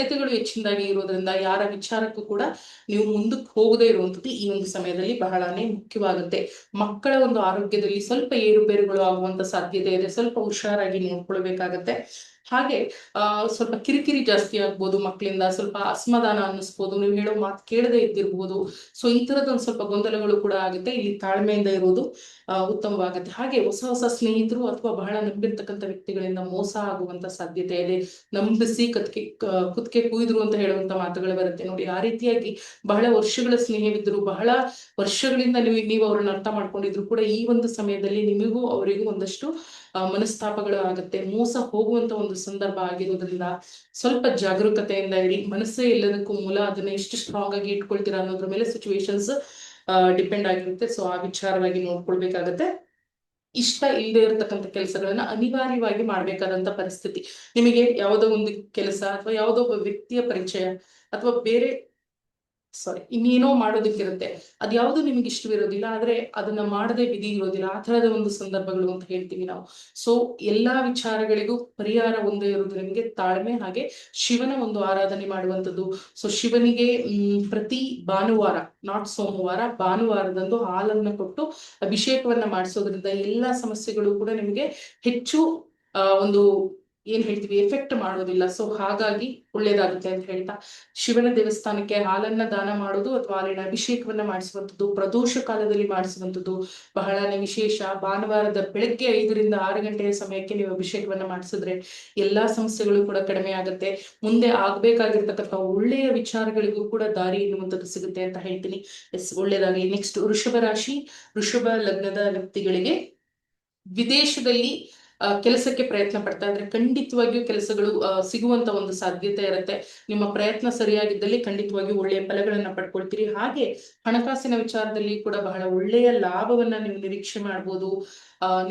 ಸಾಧ್ಯತೆಗಳು ಹೆಚ್ಚಿನದಾಗಿ ಇರೋದ್ರಿಂದ ಯಾರ ವಿಚಾರಕ್ಕೂ ಕೂಡ ನೀವು ಮುಂದಕ್ಕೆ ಹೋಗದೇ ಇರುವಂತದ್ದು ಈ ಒಂದು ಸಮಯದಲ್ಲಿ ಬಹಳನೇ ಮುಖ್ಯವಾಗುತ್ತೆ. ಮಕ್ಕಳ ಒಂದು ಆರೋಗ್ಯದಲ್ಲಿ ಸ್ವಲ್ಪ ಏರುಪೇರುಗಳು ಆಗುವಂತ ಸಾಧ್ಯತೆ ಇದೆ. ಸ್ವಲ್ಪ ಹುಷಾರಾಗಿ ನೋಡ್ಕೊಳ್ಬೇಕಾಗತ್ತೆ. ಹಾಗೆ ಸ್ವಲ್ಪ ಕಿರಿಕಿರಿ ಜಾಸ್ತಿ ಆಗ್ಬೋದು ಮಕ್ಕಳಿಂದ, ಸ್ವಲ್ಪ ಅಸಮಾಧಾನ ಅನ್ನಿಸ್ಬೋದು, ನೀವು ಹೇಳೋ ಮಾತು ಕೇಳದೆ ಇದ್ದಿರ್ಬೋದು. ಸೊ ಈ ತರದ ಒಂದು ಸ್ವಲ್ಪ ಗೊಂದಲಗಳು ಕೂಡ ಆಗುತ್ತೆ. ಇಲ್ಲಿ ತಾಳ್ಮೆಯಿಂದ ಇರೋದು ಉತ್ತಮವಾಗುತ್ತೆ. ಹಾಗೆ ಹೊಸ ಹೊಸ ಸ್ನೇಹಿತರು ಅಥವಾ ಬಹಳ ನಂಬಿರ್ತಕ್ಕಂಥ ವ್ಯಕ್ತಿಗಳಿಂದ ಮೋಸ ಆಗುವಂತ ಸಾಧ್ಯತೆ ಇದೆ. ನಂಬಿಸಿ ಕತ್ಕೆ ಕುತ್ಕೆ ಕುಯ್ದ್ರು ಅಂತ ಹೇಳುವಂತ ಮಾತುಗಳು ಬರುತ್ತೆ. ನೋಡಿ, ಆ ರೀತಿಯಾಗಿ ಬಹಳ ವರ್ಷಗಳ ಸ್ನೇಹವಿದ್ರು ಬಹಳ ವರ್ಷಗಳಿಂದ ನೀವು ನೀವು ಅವ್ರನ್ನ ಅರ್ಥ ಮಾಡ್ಕೊಂಡಿದ್ರು ಕೂಡ ಈ ಒಂದು ಸಮಯದಲ್ಲಿ ನಿಮಗೂ ಅವರಿಗೂ ಒಂದಷ್ಟು ಮನಸ್ತಾಪಗಳು ಆಗುತ್ತೆ. ಮೋಸ ಹೋಗುವಂತ ಒಂದು ಸಂದರ್ಭ ಆಗಿರೋದ್ರಿಂದ ಸ್ವಲ್ಪ ಜಾಗರೂಕತೆಯಿಂದ ಇಡಿ ಮನಸ್ಸೇ ಎಲ್ಲದಕ್ಕೂ ಮೂಲ ಅದನ್ನ ಎಷ್ಟು ಸ್ಟ್ರಾಂಗ್ ಆಗಿ ಇಟ್ಕೊಳ್ತೀರಾ ಅನ್ನೋದ್ರ ಮೇಲೆ ಸಿಚುವೇಶನ್ಸ್ ಡಿಪೆಂಡ್ ಆಗಿರುತ್ತೆ. ಸೊ ಆ ವಿಚಾರವಾಗಿ ನೋಡ್ಕೊಳ್ಬೇಕಾಗತ್ತೆ. ಇಷ್ಟ ಇಲ್ಲದೆ ಇರತಕ್ಕಂಥ ಕೆಲಸಗಳನ್ನ ಅನಿವಾರ್ಯವಾಗಿ ಮಾಡ್ಬೇಕಾದಂತ ಪರಿಸ್ಥಿತಿ. ನಿಮಗೆ ಯಾವುದೋ ಒಂದು ಕೆಲಸ ಅಥವಾ ಯಾವುದೋ ಒಬ್ಬ ವ್ಯಕ್ತಿಯ ಪರಿಚಯ ಅಥವಾ ಬೇರೆ ಸಾರಿ ಇನ್ನೇನೋ ಮಾಡೋದಕ್ಕಿರುತ್ತೆ. ಅದ್ಯಾವುದು ನಿಮ್ಗೆ ಇಷ್ಟವಿರೋದಿಲ್ಲ, ಆದ್ರೆ ಅದನ್ನ ಮಾಡದೆ ವಿಧಿ ಇರೋದಿಲ್ಲ. ಆ ತರದ ಒಂದು ಸಂದರ್ಭಗಳು ಅಂತ ಹೇಳ್ತೀವಿ ನಾವು. ಸೊ ಎಲ್ಲಾ ವಿಚಾರಗಳಿಗೂ ಪರಿಹಾರ ಒಂದೇ ಇರೋದು ನಿಮಗೆ, ತಾಳ್ಮೆ ಹಾಗೆ ಶಿವನ ಒಂದು ಆರಾಧನೆ ಮಾಡುವಂಥದ್ದು. ಸೊ ಶಿವನಿಗೆ ಪ್ರತಿ ಭಾನುವಾರ ನಾಟ್ ಸೋಮವಾರ, ಭಾನುವಾರದಂದು ಹಾಲನ್ನ ಕೊಟ್ಟು ಅಭಿಷೇಕವನ್ನ ಮಾಡಿಸೋದ್ರಿಂದ ಎಲ್ಲಾ ಸಮಸ್ಯೆಗಳು ಕೂಡ ನಿಮಗೆ ಹೆಚ್ಚು ಒಂದು ಏನ್ ಹೇಳ್ತೀವಿ ಎಫೆಕ್ಟ್ ಮಾಡೋದಿಲ್ಲ ಸೊ ಹಾಗಾಗಿ ಒಳ್ಳೇದಾಗುತ್ತೆ ಅಂತ ಹೇಳ್ತಾ, ಶಿವನ ದೇವಸ್ಥಾನಕ್ಕೆ ಹಾಲನ್ನ ದಾನ ಮಾಡೋದು ಅಥವಾ ಹಾಲಿನ ಅಭಿಷೇಕವನ್ನ ಮಾಡಿಸುವಂಥದ್ದು, ಪ್ರದೋಷ ಕಾಲದಲ್ಲಿ ಮಾಡಿಸುವಂಥದ್ದು ಬಹಳನೇ ವಿಶೇಷ. ಭಾನುವಾರದ ಬೆಳಗ್ಗೆ ಐದರಿಂದ ಆರು ಗಂಟೆಯ ಸಮಯಕ್ಕೆ ನೀವು ಅಭಿಷೇಕವನ್ನ ಮಾಡಿಸಿದ್ರೆ ಎಲ್ಲಾ ಸಮಸ್ಯೆಗಳು ಕೂಡ ಕಡಿಮೆ ಆಗುತ್ತೆ. ಮುಂದೆ ಆಗ್ಬೇಕಾಗಿರ್ತಕ್ಕಂಥ ಒಳ್ಳೆಯ ವಿಚಾರಗಳಿಗೂ ಕೂಡ ದಾರಿ ಎನ್ನುವಂಥದ್ದು ಸಿಗುತ್ತೆ ಅಂತ ಹೇಳ್ತೀನಿ. ಎಸ್ ಒಳ್ಳೇದಾಗಿ ನೆಕ್ಸ್ಟ್ ವೃಷಭ ರಾಶಿ. ವೃಷಭ ಲಗ್ನದ ವ್ಯಕ್ತಿಗಳಿಗೆ ವಿದೇಶದಲ್ಲಿ ಕೆಲಸಕ್ಕೆ ಪ್ರಯತ್ನ ಪಡ್ತಾ ಇದ್ರೆ ಖಂಡಿತವಾಗಿಯೂ ಕೆಲಸಗಳು ಸಿಗುವಂತ ಒಂದು ಸಾಧ್ಯತೆ ಇರುತ್ತೆ. ನಿಮ್ಮ ಪ್ರಯತ್ನ ಸರಿಯಾಗಿದ್ದಲ್ಲಿ ಖಂಡಿತವಾಗಿಯೂ ಒಳ್ಳೆಯ ಫಲಗಳನ್ನ ಪಡ್ಕೊಳ್ತೀರಿ. ಹಾಗೆ ಹಣಕಾಸಿನ ವಿಚಾರದಲ್ಲಿ ಕೂಡ ಬಹಳ ಒಳ್ಳೆಯ ಲಾಭವನ್ನ ನೀವು ನಿರೀಕ್ಷೆ ಮಾಡ್ಬೋದು.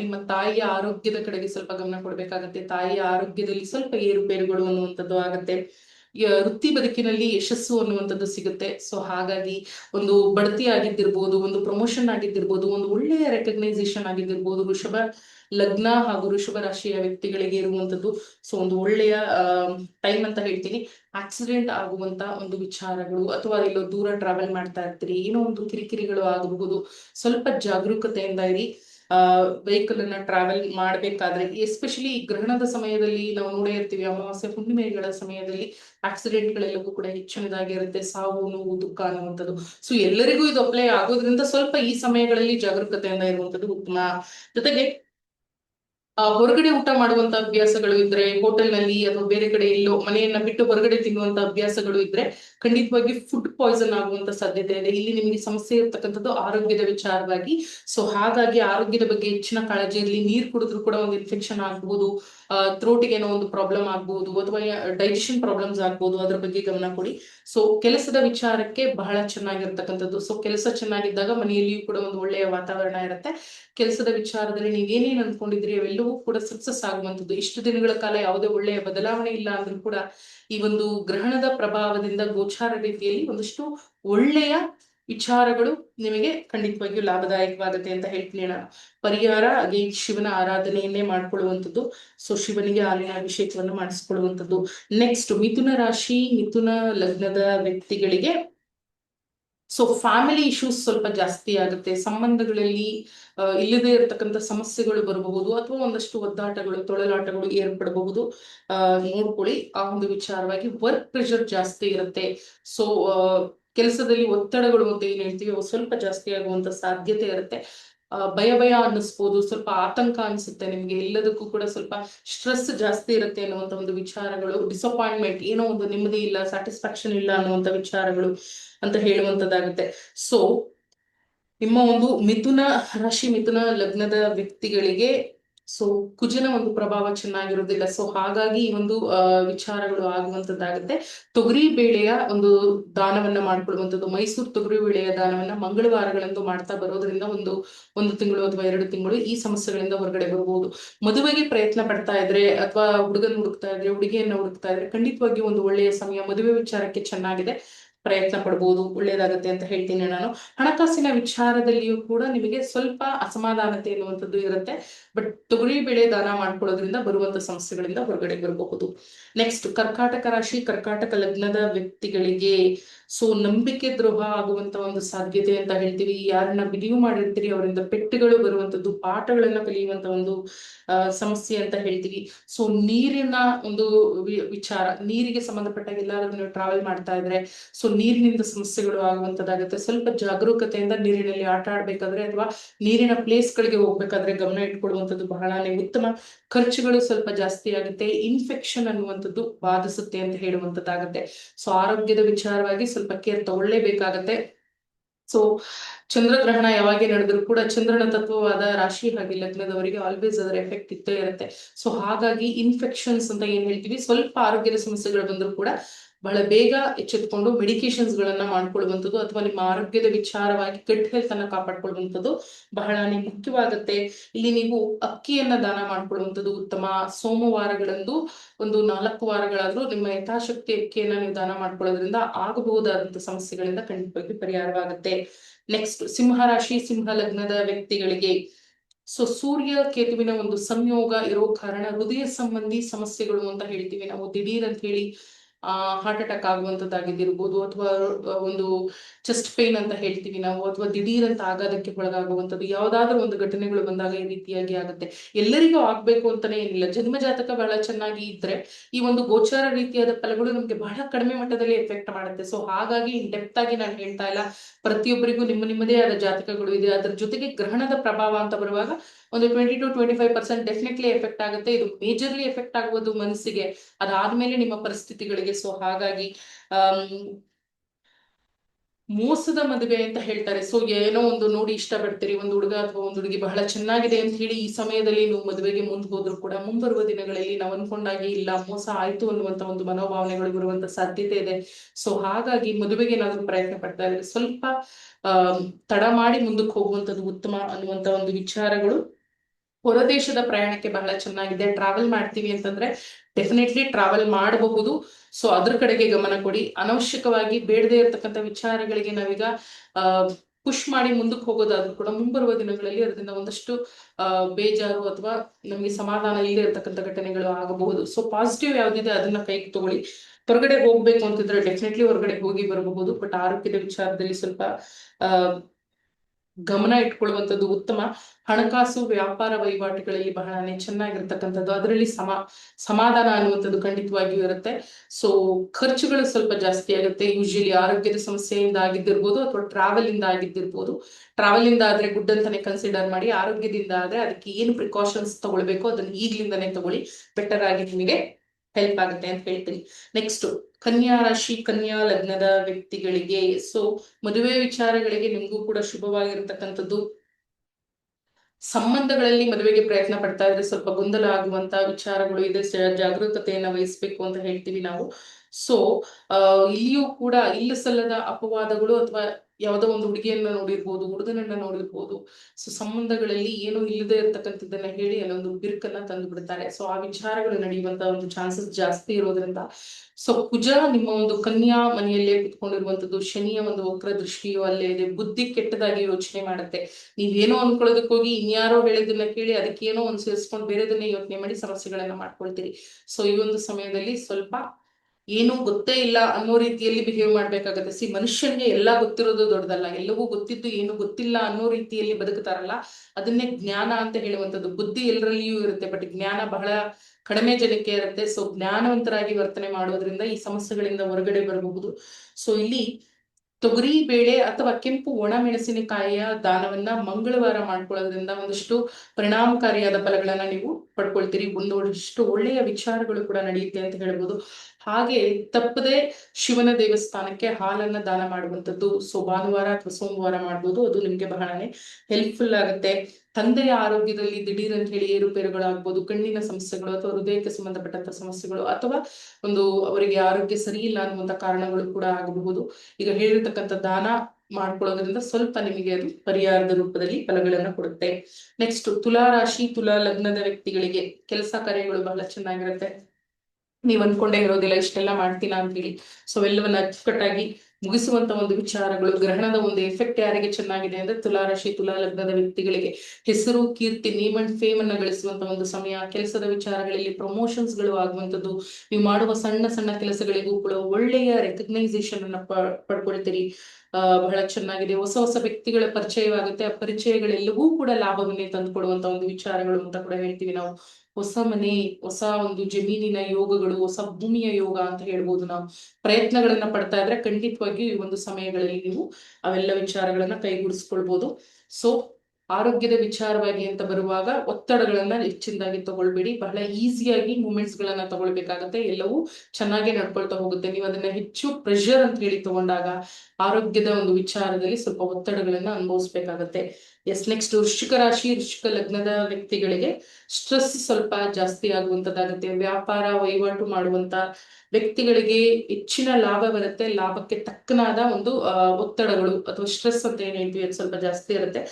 ನಿಮ್ಮ ತಾಯಿಯ ಆರೋಗ್ಯದ ಕಡೆಗೆ ಸ್ವಲ್ಪ ಗಮನ ಕೊಡ್ಬೇಕಾಗತ್ತೆ. ತಾಯಿಯ ಆರೋಗ್ಯದಲ್ಲಿ ಸ್ವಲ್ಪ ಏರುಪೇರುಗಳು ಅನ್ನುವಂಥದ್ದು ಆಗತ್ತೆ. ವೃತ್ತಿ ಬದುಕಿನಲ್ಲಿ ಯಶಸ್ಸು ಅನ್ನುವಂಥದ್ದು ಸಿಗುತ್ತೆ. ಸೊ ಹಾಗಾಗಿ ಒಂದು ಬಡ್ತಿ ಆಗಿದ್ದಿರ್ಬೋದು, ಒಂದು ಪ್ರಮೋಷನ್ ಆಗಿದ್ದಿರ್ಬೋದು, ಒಂದು ಒಳ್ಳೆಯ ರೆಕಗ್ನೈಸೇಷನ್ ಆಗಿದ್ದಿರ್ಬೋದು, ವೃಷಭ ಲಗ್ನ ಹಾಗೂ ವೃಷಭ ರಾಶಿಯ ವ್ಯಕ್ತಿಗಳಿಗೆ ಇರುವಂತದ್ದು ಸೊ ಒಂದು ಒಳ್ಳೆಯ ಟೈಮ್ ಅಂತ ಹೇಳ್ತೀನಿ. ಆಕ್ಸಿಡೆಂಟ್ ಆಗುವಂತ ಒಂದು ವಿಚಾರಗಳು ಅಥವಾ ಎಲ್ಲೋ ದೂರ ಟ್ರಾವೆಲ್ ಮಾಡ್ತಾ ಇರ್ತೀರಿ, ಏನೋ ಒಂದು ಕಿರಿಕಿರಿಗಳು ಆಗಬಹುದು. ಸ್ವಲ್ಪ ಜಾಗರೂಕತೆಯಿಂದ ಇರಿ. ವೆಹಿಕಲ್ ಅನ್ನ ಟ್ರಾವೆಲ್ ಮಾಡ್ಬೇಕಾದ್ರೆ ಎಸ್ಪೆಷಲಿ ಗ್ರಹಣದ ಸಮಯದಲ್ಲಿ ನಾವು ನೋಡೇ ಇರ್ತೀವಿ ಅಮಾವಾಸ್ಯ ಹುಣ್ಣಿಮೆಗಳ ಸಮಯದಲ್ಲಿ ಆಕ್ಸಿಡೆಂಟ್ ಗಳೆಲ್ಲವೂ ಕೂಡ ಹೆಚ್ಚಿನದಾಗಿರುತ್ತೆ, ಸಾವು, ನೋವು, ದುಃಖ ಅನ್ನುವಂಥದ್ದು. ಸೊ ಎಲ್ಲರಿಗೂ ಇದು ಅಪ್ಲೈ ಆಗೋದ್ರಿಂದ ಸ್ವಲ್ಪ ಈ ಸಮಯಗಳಲ್ಲಿ ಜಾಗರೂಕತೆಯಿಂದ ಇರುವಂತದ್ದು ಉತ್ತಮ. ಜೊತೆಗೆ ಹೊರಗಡೆ ಊಟ ಮಾಡುವಂತ ಅಭ್ಯಾಸಗಳು ಇದ್ರೆ ಹೋಟೆಲ್ನಲ್ಲಿ ಅಥವಾ ಬೇರೆ ಕಡೆ ಎಲ್ಲೋ ಮನೆಯನ್ನ ಬಿಟ್ಟು ಹೊರಗಡೆ ತಿನ್ನುವಂತ ಅಭ್ಯಾಸಗಳು ಇದ್ರೆ, ಖಂಡಿತವಾಗಿ ಫುಡ್ ಪಾಯ್ಸನ್ ಆಗುವಂತ ಸಾಧ್ಯತೆ ಇದೆ. ಇಲ್ಲಿ ನಿಮಗೆ ಸಮಸ್ಯೆ ಇರ್ತಕ್ಕಂಥದ್ದು ಆರೋಗ್ಯದ ವಿಚಾರವಾಗಿ. ಸೊ ಹಾಗಾಗಿ ಆರೋಗ್ಯದ ಬಗ್ಗೆ ಹೆಚ್ಚಿನ ಕಾಳಜಿ ಇರಲಿ. ನೀರ್ ಕುಡಿದ್ರು ಕೂಡ ಒಂದು ಇನ್ಫೆಕ್ಷನ್ ಆಗ್ಬಹುದು ಥ್ರೋಟಿಗೆ ಏನೋ ಒಂದು ಪ್ರಾಬ್ಲಮ್ ಆಗ್ಬಹುದು ಅಥವಾ ಡೈಜೆಷನ್ ಪ್ರಾಬ್ಲಮ್ಸ್ ಆಗ್ಬಹುದು ಅದ್ರ ಬಗ್ಗೆ ಗಮನ ಕೊಡಿ. ಸೊ ಕೆಲಸದ ವಿಚಾರಕ್ಕೆ ಬಹಳ ಚೆನ್ನಾಗಿರ್ತಕ್ಕಂಥದ್ದು. ಸೊ ಕೆಲಸ ಚೆನ್ನಾಗಿದ್ದಾಗ ಮನೆಯಲ್ಲಿಯೂ ಕೂಡ ಒಂದು ಒಳ್ಳೆಯ ವಾತಾವರಣ ಇರುತ್ತೆ. ಕೆಲಸದ ವಿಚಾರದಲ್ಲಿ ನೀವೇನೇನು ಅನ್ಕೊಂಡಿದ್ರಿ ಅವೆಲ್ಲವೂ ಕೂಡ ಸಕ್ಸಸ್ ಆಗುವಂಥದ್ದು. ಇಷ್ಟು ದಿನಗಳ ಕಾಲ ಯಾವುದೇ ಒಳ್ಳೆಯ ಬದಲಾವಣೆ ಇಲ್ಲ ಅಂದ್ರೂ ಕೂಡ ಈ ಒಂದು ಗ್ರಹಣದ ಪ್ರಭಾವದಿಂದ ಗೋಚಾರ ರೀತಿಯಲ್ಲಿ ಒಂದಷ್ಟು ಒಳ್ಳೆಯ ವಿಚಾರಗಳು ನಿಮಗೆ ಖಂಡಿತವಾಗಿಯೂ ಲಾಭದಾಯಕವಾಗುತ್ತೆ ಅಂತ ಹೇಳ್ತೀನಿ ನಾನು. ಪರಿಹಾರ, ಹಾಗೆ ಶಿವನ ಆರಾಧನೆಯನ್ನೇ ಮಾಡ್ಕೊಳ್ಳುವಂಥದ್ದು. ಸೊ ಶಿವನಿಗೆ ಹಾಲಿನ ಅಭಿಷೇಕವನ್ನು ಮಾಡಿಸ್ಕೊಳ್ಳುವಂಥದ್ದು. ನೆಕ್ಸ್ಟ್ ಮಿಥುನ ರಾಶಿ, ಮಿಥುನ ಲಗ್ನದ ವ್ಯಕ್ತಿಗಳಿಗೆ ಸೊ ಫ್ಯಾಮಿಲಿ ಇಶ್ಯೂಸ್ ಸ್ವಲ್ಪ ಜಾಸ್ತಿ ಆಗುತ್ತೆ. ಸಂಬಂಧಗಳಲ್ಲಿ ಇಲ್ಲದೆ ಇರತಕ್ಕಂಥ ಸಮಸ್ಯೆಗಳು ಬರಬಹುದು ಅಥವಾ ಒಂದಷ್ಟು ಒದ್ದಾಟಗಳು, ತೊಳಲಾಟಗಳು ಏರ್ಪಡಬಹುದು. ನೋಡ್ಕೊಳ್ಳಿ. ಆ ಒಂದು ವಿಚಾರವಾಗಿ ವರ್ಕ್ ಪ್ರೆಷರ್ ಜಾಸ್ತಿ ಇರುತ್ತೆ. ಸೊ ಕೆಲಸದಲ್ಲಿ ಒತ್ತಡಗಳು ಅಂತ ಏನ್ ಹೇಳ್ತೀವಿ ಸ್ವಲ್ಪ ಜಾಸ್ತಿ ಆಗುವಂತ ಸಾಧ್ಯತೆ ಇರುತ್ತೆ. ಭಯ ಭಯ ಅನ್ನಿಸ್ಬೋದು, ಸ್ವಲ್ಪ ಆತಂಕ ಅನಿಸುತ್ತೆ ನಿಮ್ಗೆ. ಎಲ್ಲದಕ್ಕೂ ಕೂಡ ಸ್ವಲ್ಪ ಸ್ಟ್ರೆಸ್ ಜಾಸ್ತಿ ಇರುತ್ತೆ ಅನ್ನುವಂತ ಒಂದು ವಿಚಾರಗಳು. ಡಿಸಪಾಯಿಂಟ್ಮೆಂಟ್ ಏನೋ ಒಂದು ನೆಮ್ಮದಿ ಇಲ್ಲ ಸ್ಯಾಟಿಸ್ಫ್ಯಾಕ್ಷನ್ ಇಲ್ಲ ಅನ್ನುವಂತ ವಿಚಾರಗಳು ಅಂತ ಹೇಳುವಂತದ್ದಾಗುತ್ತೆ. ಸೊ ನಿಮ್ಮ ಒಂದು ಮಿಥುನ ರಾಶಿ ಮಿಥುನ ಲಗ್ನದ ವ್ಯಕ್ತಿಗಳಿಗೆ ಸೊ ಕುಜನ ಒಂದು ಪ್ರಭಾವ ಚೆನ್ನಾಗಿರೋದಿಲ್ಲ ಸೊ ಹಾಗಾಗಿ ಈ ಒಂದು ವಿಚಾರಗಳು ಆಗುವಂತದ್ದಾಗುತ್ತೆ. ತೊಗರಿ ಬೇಳೆಯ ಒಂದು ದಾನವನ್ನ ಮಾಡ್ಕೊಳ್ಳುವಂಥದ್ದು ಮೈಸೂರು ತೊಗರಿ ಬೇಳೆಯ ದಾನವನ್ನ ಮಂಗಳವಾರಗಳಂದು ಮಾಡ್ತಾ ಬರೋದ್ರಿಂದ ಒಂದು ಒಂದು ತಿಂಗಳು ಅಥವಾ ಎರಡು ತಿಂಗಳು ಈ ಸಮಸ್ಯೆಗಳಿಂದ ಹೊರಗಡೆ ಬರಬಹುದು ಮದುವೆಗೆ ಪ್ರಯತ್ನ ಪಡ್ತಾ ಇದ್ರೆ ಅಥವಾ ಹುಡುಗನ್ ಹುಡುಕ್ತಾ ಇದ್ರೆ, ಹುಡುಗಿಯನ್ನ ಹುಡುಕ್ತಾ ಇದ್ರೆ ಖಂಡಿತವಾಗಿ ಒಂದು ಒಳ್ಳೆಯ ಸಮಯ ಮದುವೆ ವಿಚಾರಕ್ಕೆ ಚೆನ್ನಾಗಿದೆ. ಪ್ರಯತ್ನ ಪಡ್ಬೋದು, ಒಳ್ಳೇದಾಗತ್ತೆ ಅಂತ ಹೇಳ್ತೀನಿ ನಾನು. ಹಣಕಾಸಿನ ವಿಚಾರದಲ್ಲಿಯೂ ಕೂಡ ನಿಮಗೆ ಸ್ವಲ್ಪ ಅಸಮಾಧಾನತೆ ಎನ್ನುವಂಥದ್ದು ಇರುತ್ತೆ. ಬಟ್ ತೊಗರಿ ಬೆಳೆ ದಾನ ಮಾಡ್ಕೊಳ್ಳೋದ್ರಿಂದ ಬರುವಂತ ಸಮಸ್ಯೆಗಳಿಂದ ಹೊರಗಡೆ ಬರಬಹುದು. ನೆಕ್ಸ್ಟ್ ಕರ್ಕಾಟಕ ರಾಶಿ, ಕರ್ಕಾಟಕ ಲಗ್ನದ ವ್ಯಕ್ತಿಗಳಿಗೆ. ಸೊ ನಂಬಿಕೆ ದ್ರೋಹ ಆಗುವಂತ ಒಂದು ಸಾಧ್ಯತೆ ಅಂತ ಹೇಳ್ತೀವಿ. ಯಾರನ್ನ ಬಿಲಿವ್ ಮಾಡಿರ್ತೀರಿ, ಅವರಿಂದ ಪೆಟ್ಟುಗಳು ಬರುವಂತದ್ದು ಪಾಠಗಳನ್ನ ಕಲಿಯುವಂತ ಒಂದು ಸಮಸ್ಯೆ ಅಂತ ಹೇಳ್ತೀವಿ. ಸೊ ನೀರಿನ ಒಂದು ವಿಚಾರ, ನೀರಿಗೆ ಸಂಬಂಧಪಟ್ಟಾಗ ಎಲ್ಲಾದ್ರೂ ನೀವು ಟ್ರಾವೆಲ್ ಮಾಡ್ತಾ ಇದ್ರೆ ಸೊ ನೀರಿನಿಂದ ಸಮಸ್ಯೆಗಳು ಆಗುವಂತದ್ದಾಗುತ್ತೆ. ಸ್ವಲ್ಪ ಜಾಗರೂಕತೆಯಿಂದ ನೀರಿನಲ್ಲಿ ಆಟ ಆಡ್ಬೇಕಾದ್ರೆ ಅಥವಾ ನೀರಿನ ಪ್ಲೇಸ್ ಗಳಿಗೆ ಹೋಗ್ಬೇಕಾದ್ರೆ ಗಮನ ಇಟ್ಕೊಳ್ಳುವಂಥದ್ದು ಬಹಳನೇ ಉತ್ತಮ. ಖರ್ಚುಗಳು ಸ್ವಲ್ಪ ಜಾಸ್ತಿ ಆಗುತ್ತೆ. ಇನ್ಫೆಕ್ಷನ್ ಅನ್ನುವಂಥದ್ದು ಬಾಧಿಸುತ್ತೆ ಅಂತ ಹೇಳುವಂತದ್ದಾಗತ್ತೆ ಸೊ ಆರೋಗ್ಯದ ವಿಚಾರವಾಗಿ ಸ್ವಲ್ಪ ಕೇರ್ ತಗೊಳ್ಳೇಬೇಕಾಗತ್ತೆ. ಸೊ ಚಂದ್ರಗ್ರಹಣ ಯಾವಾಗೆ ನಡೆದ್ರು ಕೂಡ ಚಂದ್ರನ ತತ್ವವಾದ ರಾಶಿ ಹಾಗೆ ಲಗ್ನದವರಿಗೆ ಆಲ್ವೇಸ್ ಅದರ ಎಫೆಕ್ಟ್ ಇತ್ತೇ ಇರುತ್ತೆ. ಸೊ ಹಾಗಾಗಿ ಇನ್ಫೆಕ್ಷನ್ಸ್ ಅಂತ ಏನ್ ಹೇಳ್ತೀವಿ? ಸ್ವಲ್ಪ ಆರೋಗ್ಯದ ಸಮಸ್ಯೆಗಳು ಬಂದರೂ ಕೂಡ ಬಹಳ ಬೇಗ ಎಚ್ಚೆತ್ಕೊಂಡು ಮೆಡಿಕೇಶನ್ಸ್ ಗಳನ್ನ ಮಾಡ್ಕೊಳ್ಳುವಂಥದ್ದು ಅಥವಾ ನಿಮ್ಮ ಆರೋಗ್ಯದ ವಿಚಾರವಾಗಿ ಗಟ್ ಹೆಲ್ತ್ ಅನ್ನ ಕಾಪಾಡ್ಕೊಳ್ಳುವಂಥದ್ದು ಬಹಳನೇ ಮುಖ್ಯವಾಗುತ್ತೆ. ಇಲ್ಲಿ ನೀವು ಅಕ್ಕಿಯನ್ನ ದಾನ ಮಾಡ್ಕೊಳ್ಳುವಂಥದ್ದು ಉತ್ತಮ. ಸೋಮವಾರಗಳಂದು ಒಂದು ನಾಲ್ಕು ವಾರಗಳಾದ್ರೂ ನಿಮ್ಮ ಯಥಾಶಕ್ತಿ ಅಕ್ಕಿಯನ್ನ ನೀವು ದಾನ ಮಾಡ್ಕೊಳ್ಳೋದ್ರಿಂದ ಆಗಬಹುದಾದಂತ ಸಮಸ್ಯೆಗಳಿಂದ ಖಂಡಿತವಾಗಿ ಪರಿಹಾರವಾಗುತ್ತೆ. ನೆಕ್ಸ್ಟ್ ಸಿಂಹ ರಾಶಿ ಸಿಂಹ ಲಗ್ನದ ವ್ಯಕ್ತಿಗಳಿಗೆ. ಸೊ ಸೂರ್ಯ ಕೇತುವಿನ ಒಂದು ಸಂಯೋಗ ಇರೋ ಕಾರಣ ಹೃದಯ ಸಂಬಂಧಿ ಸಮಸ್ಯೆಗಳು ಅಂತ ಹೇಳ್ತೀವಿ. ನಾವು ದಿಢೀರ್ ಅಂತ ಹೇಳಿ ಹಾರ್ಟ್ ಅಟ್ಯಾಕ್ ಆಗುವಂತದ್ದಾಗಿದ್ದಿರ್ಬೋದು ಅಥವಾ ಒಂದು ಚೆಸ್ಟ್ ಪೇನ್ ಅಂತ ಹೇಳ್ತೀವಿ ನಾವು, ಅಥವಾ ದಿಢೀರ್ ಅಂತ ಆಗೋದಕ್ಕೆ ಒಳಗಾಗುವಂಥದ್ದು, ಯಾವ್ದಾದ್ರು ಒಂದು ಘಟನೆಗಳು ಬಂದಾಗ ಈ ರೀತಿಯಾಗಿ ಆಗುತ್ತೆ. ಎಲ್ಲರಿಗೂ ಆಗ್ಬೇಕು ಅಂತಾನೆ ಏನಿಲ್ಲ. ಜನ್ಮ ಜಾತಕ ಬಹಳ ಚೆನ್ನಾಗಿ ಇದ್ರೆ ಈ ಒಂದು ಗೋಚಾರ ರೀತಿಯಾದ ಫಲಗಳು ನಮ್ಗೆ ಬಹಳ ಕಡಿಮೆ ಮಟ್ಟದಲ್ಲಿ ಎಫೆಕ್ಟ್ ಮಾಡುತ್ತೆ. ಸೊ ಹಾಗಾಗಿ ಡೆಪ್ತ್ ಆಗಿ ನಾನು ಹೇಳ್ತಾ ಇಲ್ಲ. ಪ್ರತಿಯೊಬ್ಬರಿಗೂ ನಿಮ್ಮ ನಿಮ್ಮದೇ ಆದ ಜಾತಕಗಳು ಇದೆ. ಅದರ ಜೊತೆಗೆ ಗ್ರಹಣದ ಪ್ರಭಾವ ಅಂತ ಬರುವಾಗ ಒಂದು twenty to twenty five percent definitely effect ಆಗುತ್ತೆ. ಇದು ಮೇಜರ್ಲಿ ಎಫೆಕ್ಟ್ ಆಗುವುದು ಮನಸ್ಸಿಗೆ. ಅದಾದ್ಮೇಲೆ ನಿಮ್ಮ ಪರಿಸ್ಥಿತಿಗಳಿಗೆ ಸೊ ಹಾಗಾಗಿ ಮೋಸದ ಮದುವೆ ಅಂತ ಹೇಳ್ತಾರೆ. ಸೊ ಏನೋ ಒಂದು ನೋಡಿ ಇಷ್ಟಪಡ್ತೀರಿ, ಒಂದು ಹುಡುಗ ಅಥವಾ ಒಂದು ಹುಡುಗಿ ಬಹಳ ಚೆನ್ನಾಗಿದೆ ಅಂತ ಹೇಳಿ ಈ ಸಮಯದಲ್ಲಿ ನೀವು ಮದುವೆಗೆ ಮುಂದೆ ಹೋದ್ರು ಕೂಡ ಮುಂಬರುವ ದಿನಗಳಲ್ಲಿ ನಾವು ಅನ್ಕೊಂಡಾಗಿ ಇಲ್ಲ, ಮೋಸ ಆಯ್ತು ಅನ್ನುವಂತ ಒಂದು ಮನೋಭಾವನೆಗಳು ಬರುವಂತ ಸಾಧ್ಯತೆ ಇದೆ. ಸೊ ಹಾಗಾಗಿ ಮದುವೆಗೆ ಏನಾದ್ರು ಪ್ರಯತ್ನ ಪಡ್ತಾ ಇದ್ರೆ ಸ್ವಲ್ಪ ತಡ ಮಾಡಿ ಮುಂದಕ್ಕೆ ಹೋಗುವಂತದ್ದು ಉತ್ತಮ ಅನ್ನುವಂತ ಒಂದು ವಿಚಾರಗಳು ಹೊರದೇಶದ ಪ್ರಯಾಣಕ್ಕೆ ಬಹಳ ಚೆನ್ನಾಗಿದೆ. ಟ್ರಾವೆಲ್ ಮಾಡ್ತೀವಿ ಅಂತಂದ್ರೆ ಡೆಫಿನೆಟ್ಲಿ ಟ್ರಾವೆಲ್ ಮಾಡಬಹುದು. ಸೊ ಅದ್ರ ಕಡೆಗೆ ಗಮನ ಕೊಡಿ. ಅನವಶ್ಯಕವಾಗಿ ಬೇಡದೇ ಇರತಕ್ಕಂತ ವಿಚಾರಗಳಿಗೆ ನಾವೀಗ ಪುಷ್ ಮಾಡಿ ಮುಂದಕ್ಕೆ ಹೋಗೋದಾದ್ರೂ ಕೂಡ ಮುಂಬರುವ ದಿನಗಳಲ್ಲಿ ಅದರಿಂದ ಒಂದಷ್ಟು ಬೇಜಾರು ಅಥವಾ ನಮಗೆ ಸಮಾಧಾನ ಇಲ್ಲದೆ ಇರತಕ್ಕಂಥ ಘಟನೆಗಳು ಆಗಬಹುದು. ಸೊ ಪಾಸಿಟಿವ್ ಯಾವ್ದಿದೆ ಅದನ್ನ ಕೈಗೆ ತಗೊಳ್ಳಿ. ಹೊರಗಡೆ ಹೋಗ್ಬೇಕು ಅಂತಿದ್ರೆ ಡೆಫಿನೆಟ್ಲಿ ಹೊರಗಡೆ ಹೋಗಿ ಬರಬಹುದು. ಬಟ್ ಆರೋಗ್ಯದ ವಿಚಾರದಲ್ಲಿ ಸ್ವಲ್ಪ ಗಮನ ಇಟ್ಕೊಳ್ಳುವಂಥದ್ದು ಉತ್ತಮ. ಹಣಕಾಸು, ವ್ಯಾಪಾರ ವಹಿವಾಟುಗಳಲ್ಲಿ ಬಹಳನೇ ಚೆನ್ನಾಗಿರ್ತಕ್ಕಂಥದ್ದು. ಅದರಲ್ಲಿ ಸಮ, ಸಮಾಧಾನ ಅನ್ನುವಂಥದ್ದು ಖಂಡಿತವಾಗಿಯೂ ಇರುತ್ತೆ. ಸೊ ಖರ್ಚುಗಳು ಸ್ವಲ್ಪ ಜಾಸ್ತಿ ಆಗುತ್ತೆ. ಯೂಶಲಿ ಆರೋಗ್ಯದ ಸಮಸ್ಯೆಯಿಂದ ಆಗಿದ್ದಿರ್ಬೋದು ಅಥವಾ ಟ್ರಾವೆಲ್ ಇಂದ ಆಗಿದ್ದಿರ್ಬೋದು. ಟ್ರಾವೆಲ್ ಇಂದ ಆದ್ರೆ ಗುಡ್ ಅಂತಾನೆ ಕನ್ಸಿಡರ್ ಮಾಡಿ, ಆರೋಗ್ಯದಿಂದ ಆದ್ರೆ ಅದಕ್ಕೆ ಏನು ಪ್ರಿಕಾಷನ್ಸ್ ತಗೊಳ್ಬೇಕು ಅದನ್ನ ಈಗ್ಲಿಂದಾನೇ ತಗೊಳ್ಳಿ. ಬೆಟರ್ ಆಗಿ ನಿಮಗೆ ಹೆಲ್ಪ್ ಆಗುತ್ತೆ ಅಂತ ಹೇಳ್ತೀನಿ. ನೆಕ್ಸ್ಟ್ ಕನ್ಯಾ ರಾಶಿ, ಕನ್ಯಾ ಲಗ್ನದ ವ್ಯಕ್ತಿಗಳಿಗೆ. ಸೊ ಮದುವೆ ವಿಚಾರಗಳಿಗೆ ನಿಮಗೂ ಕೂಡ ಶುಭವಾಗಿರ್ತಕ್ಕಂಥದ್ದು. ಸಂಬಂಧಗಳಲ್ಲಿ ಮದುವೆಗೆ ಪ್ರಯತ್ನ ಪಡ್ತಾ ಇದ್ರೆ ಸ್ವಲ್ಪ ಗೊಂದಲ ಆಗುವಂತ ವಿಚಾರಗಳು ಇದೆ. ಜಾಗರೂಕತೆಯನ್ನ ವಹಿಸ್ಬೇಕು ಅಂತ ಹೇಳ್ತೀವಿ ನಾವು. ಸೊ ಇಲ್ಲಿಯೂ ಕೂಡ ಇಲ್ಲ ಸಲ್ಲದ ಅಪವಾದಗಳು ಅಥವಾ ಯಾವುದೋ ಒಂದು ಹುಡುಗಿಯನ್ನ ನೋಡಿರ್ಬೋದು, ಹುಡುಗನನ್ನ ನೋಡಿರ್ಬೋದು. ಸೊ ಸಂಬಂಧಗಳಲ್ಲಿ ಏನು ಇಲ್ಲದೆ ಇರ್ತಕ್ಕಂಥದ್ದನ್ನ ಹೇಳಿ ಅಲ್ಲೊಂದು ಬಿರುಕನ್ನ ತಂದು ಬಿಡ್ತಾರೆ. ಸೊ ಆ ವಿಚಾರಗಳು ನಡೆಯುವಂತ ಒಂದು ಚಾನ್ಸಸ್ ಜಾಸ್ತಿ ಇರೋದ್ರಿಂದ. ಸೊ ಕುಜ ನಿಮ್ಮ ಒಂದು ಕನ್ಯಾ ಮನೆಯಲ್ಲೇ ಕುತ್ಕೊಂಡಿರುವಂತದ್ದು ಶನಿಯ ಒಂದು ವಕ್ರ ದೃಷ್ಟಿಯು ಅಲ್ಲೇ ಇದೆ. ಬುದ್ಧಿ ಕೆಟ್ಟದಾಗಿ ಯೋಚನೆ ಮಾಡುತ್ತೆ. ನೀವೇನೋ ಅನ್ಕೊಳ್ಳೋದಕ್ಕೆ ಹೋಗಿ ಇನ್ಯಾರೋ ಹೇಳಿದ್ದನ್ನ ಕೇಳಿ ಅದಕ್ಕೇನೋ ಒಂದು ಸೇರಿಸ್ಕೊಂಡು ಬೇರೆದನ್ನೇ ಯೋಚನೆ ಮಾಡಿ ಸಮಸ್ಯೆಗಳನ್ನ ಮಾಡ್ಕೊಳ್ತೀರಿ. ಸೊ ಈ ಒಂದು ಸಮಯದಲ್ಲಿ ಸ್ವಲ್ಪ ಏನು ಗೊತ್ತೇ ಇಲ್ಲ ಅನ್ನೋ ರೀತಿಯಲ್ಲಿ ಬಿಹೇವ್ ಮಾಡ್ಬೇಕಾಗತ್ತೆ. ಸಿ ಮನುಷ್ಯನಿಗೆ ಎಲ್ಲ ಗೊತ್ತಿರೋದು ದೊಡ್ಡದಲ್ಲ. ಎಲ್ಲವೂ ಗೊತ್ತಿದ್ದು ಏನು ಗೊತ್ತಿಲ್ಲ ಅನ್ನೋ ರೀತಿಯಲ್ಲಿ ಬದುಕ್ತಾರಲ್ಲ ಅದನ್ನೇ ಜ್ಞಾನ ಅಂತ ಹೇಳುವಂಥದ್ದು. ಬುದ್ಧಿ ಎಲ್ಲರಲ್ಲಿಯೂ ಇರುತ್ತೆ ಬಟ್ ಜ್ಞಾನ ಬಹಳ ಕಡಿಮೆ ಜನಕ್ಕೆ ಇರುತ್ತೆ. ಸೊ ಜ್ಞಾನವಂತರಾಗಿ ವರ್ತನೆ ಮಾಡೋದ್ರಿಂದ ಈ ಸಮಸ್ಯೆಗಳಿಂದ ಹೊರಗಡೆ ಬರಬಹುದು. ಸೊ ಇಲ್ಲಿ ತೊಗರಿ, ಬೇಳೆ ಅಥವಾ ಕೆಂಪು ಒಣ ಮೆಣಸಿನಕಾಯಿಯ ದಾನವನ್ನ ಮಂಗಳವಾರ ಮಾಡ್ಕೊಳ್ಳೋದ್ರಿಂದ ಒಂದಷ್ಟು ಪರಿಣಾಮಕಾರಿಯಾದ ಫಲಗಳನ್ನ ನೀವು ಪಡ್ಕೊಳ್ತೀರಿ. ಒಂದೊಂದಿಷ್ಟು ಒಳ್ಳೆಯ ವಿಚಾರಗಳು ಕೂಡ ನಡೆಯುತ್ತೆ ಅಂತ ಹೇಳ್ಬೋದು. ಹಾಗೆ ತಪ್ಪದೆ ಶಿವನ ದೇವಸ್ಥಾನಕ್ಕೆ ಹಾಲನ್ನ ದಾನ ಮಾಡುವಂಥದ್ದು, ಸೊ ಭಾನುವಾರ ಅಥವಾ ಸೋಮವಾರ ಮಾಡ್ಬೋದು, ಅದು ನಿಮ್ಗೆ ಬಹಳನೇ ಹೆಲ್ಪ್ಫುಲ್ ಆಗುತ್ತೆ. ತಂದೆಯ ಆರೋಗ್ಯದಲ್ಲಿ ದಿಢೀರ್ ಅಂತ ಹೇಳಿ ಏರುಪೇರುಗಳಾಗ್ಬೋದು ಕಣ್ಣಿನ ಸಮಸ್ಯೆಗಳು ಅಥವಾ ಹೃದಯಕ್ಕೆ ಸಂಬಂಧಪಟ್ಟಂತ ಸಮಸ್ಯೆಗಳು ಅಥವಾ ಒಂದು ಅವರಿಗೆ ಆರೋಗ್ಯ ಸರಿ ಇಲ್ಲ ಅನ್ನುವಂತ ಕಾರಣಗಳು ಕೂಡ ಆಗಬಹುದು. ಈಗ ಹೇಳಿರ್ತಕ್ಕಂಥ ದಾನ ಮಾಡ್ಕೊಳ್ಳೋದ್ರಿಂದ ಸ್ವಲ್ಪ ನಿಮಗೆ ಅದು ಪರಿಹಾರದ ರೂಪದಲ್ಲಿ ಫಲಗಳನ್ನ ಕೊಡುತ್ತೆ. ನೆಕ್ಸ್ಟ್ ತುಲಾ ರಾಶಿ ತುಲಾ ಲಗ್ನದ ವ್ಯಕ್ತಿಗಳಿಗೆ ಕೆಲಸ ಕಾರ್ಯಗಳು ಬಹಳ ಚೆನ್ನಾಗಿರುತ್ತೆ. ನೀವ್ ಅನ್ಕೊಂಡೇ ಇರೋದಿಲ್ಲ, ಇಷ್ಟೆಲ್ಲ ಮಾಡ್ತೀನ ಅಂತ ಹೇಳಿ. ಸೊ ಎಲ್ಲವನ್ನ ಅಚ್ಚುಕಟ್ಟಾಗಿ ಮುಗಿಸುವಂತ ಒಂದು ವಿಚಾರಗಳು, ಗ್ರಹಣದ ಒಂದು ಎಫೆಕ್ಟ್ ಯಾರಿಗೆ ಚೆನ್ನಾಗಿದೆ ಅಂದ್ರೆ ತುಲಾ ರಾಶಿ ತುಲಾ ಲಗ್ನದ ವ್ಯಕ್ತಿಗಳಿಗೆ. ಹೆಸರು, ಕೀರ್ತಿ ನೇಮ್ ಅಂಡ್ ಫೇಮ್ ಅನ್ನ ಗಳಿಸುವಂತ ಒಂದು ಸಮಯ. ಕೆಲಸದ ವಿಚಾರಗಳಲ್ಲಿ ಪ್ರಮೋಷನ್ಸ್ಗಳು ಆಗುವಂತದ್ದು ನೀವು ಮಾಡುವ ಸಣ್ಣ ಸಣ್ಣ ಕೆಲಸಗಳಿಗೂ ಕೂಡ ಒಳ್ಳೆಯ ರೆಕಗ್ನೈಸೇಷನ್ ಅನ್ನ ಪಡ್ಕೊಳ್ತೀರಿ. ಬಹಳ ಚೆನ್ನಾಗಿದೆ. ಹೊಸ ಹೊಸ ವ್ಯಕ್ತಿಗಳ ಪರಿಚಯವಾಗುತ್ತೆ. ಆ ಪರಿಚಯಗಳೆಲ್ಲವೂ ಕೂಡ ಲಾಭವನ್ನೇ ತಂದುಕೊಡುವಂತ ಒಂದು ವಿಚಾರಗಳು ಅಂತ ಕೂಡ ಹೇಳ್ತೀವಿ ನಾವು. ಹೊಸ ಮನೆ, ಹೊಸ ಒಂದು ಜಮೀನಿನ ಯೋಗಗಳು, ಹೊಸ ಭೂಮಿಯ ಯೋಗ ಅಂತ ಹೇಳ್ಬೋದು ನಾವು. ಪ್ರಯತ್ನಗಳನ್ನ ಪಡ್ತಾ ಇದ್ರೆ ಖಂಡಿತವಾಗಿಯೂ ಈ ಒಂದು ಸಮಯಗಳಲ್ಲಿ ನೀವು ಅವೆಲ್ಲ ವಿಚಾರಗಳನ್ನ ಕೈಗೂಡಿಸ್ಕೊಳ್ಬಹುದು ಸೊ ಆರೋಗ್ಯದ ವಿಚಾರವಾಗಿ ಅಂತ ಬರುವಾಗ ಒತ್ತಡಗಳನ್ನ ಹೆಚ್ಚಿನದಾಗಿ ತಗೊಳ್ಬೇಡಿ. ಬಹಳ ಈಸಿಯಾಗಿ ಮೂಮೆಂಟ್ಸ್ ಗಳನ್ನ ತಗೊಳ್ಬೇಕಾಗತ್ತೆ. ಎಲ್ಲವೂ ಚೆನ್ನಾಗಿ ನಡ್ಕೊಳ್ತಾ ಹೋಗುತ್ತೆ. ನೀವು ಅದನ್ನ ಹೆಚ್ಚು ಪ್ರೆಷರ್ ಅಂತ ಹೇಳಿ ತಗೊಂಡಾಗ ಆರೋಗ್ಯದ ಒಂದು ವಿಚಾರದಲ್ಲಿ ಸ್ವಲ್ಪ ಒತ್ತಡಗಳನ್ನ ಅನುಭವಿಸ್ಬೇಕಾಗತ್ತೆ. ಎಸ್, ನೆಕ್ಸ್ಟ್ ವೃಶ್ಚಿಕ ರಾಶಿ, ವೃಶ್ಚಿಕ ಲಗ್ನದ ವ್ಯಕ್ತಿಗಳಿಗೆ ಸ್ಟ್ರೆಸ್ ಸ್ವಲ್ಪ ಜಾಸ್ತಿ ಆಗುವಂತದ್ದಾಗುತ್ತೆ. ವ್ಯಾಪಾರ, ವಹಿವಾಟು ಮಾಡುವಂತ ವ್ಯಕ್ತಿಗಳಿಗೆ ಹೆಚ್ಚಿನ ಲಾಭ ಬರುತ್ತೆ. ಲಾಭಕ್ಕೆ ತಕ್ಕನಾದ ಒಂದು ಒತ್ತಡಗಳು ಅಥವಾ ಸ್ಟ್ರೆಸ್ ಅಂತ ಏನ್ ಹೇಳ್ತೀವಿ ಅದು ಸ್ವಲ್ಪ ಜಾಸ್ತಿ ಇರುತ್ತೆ.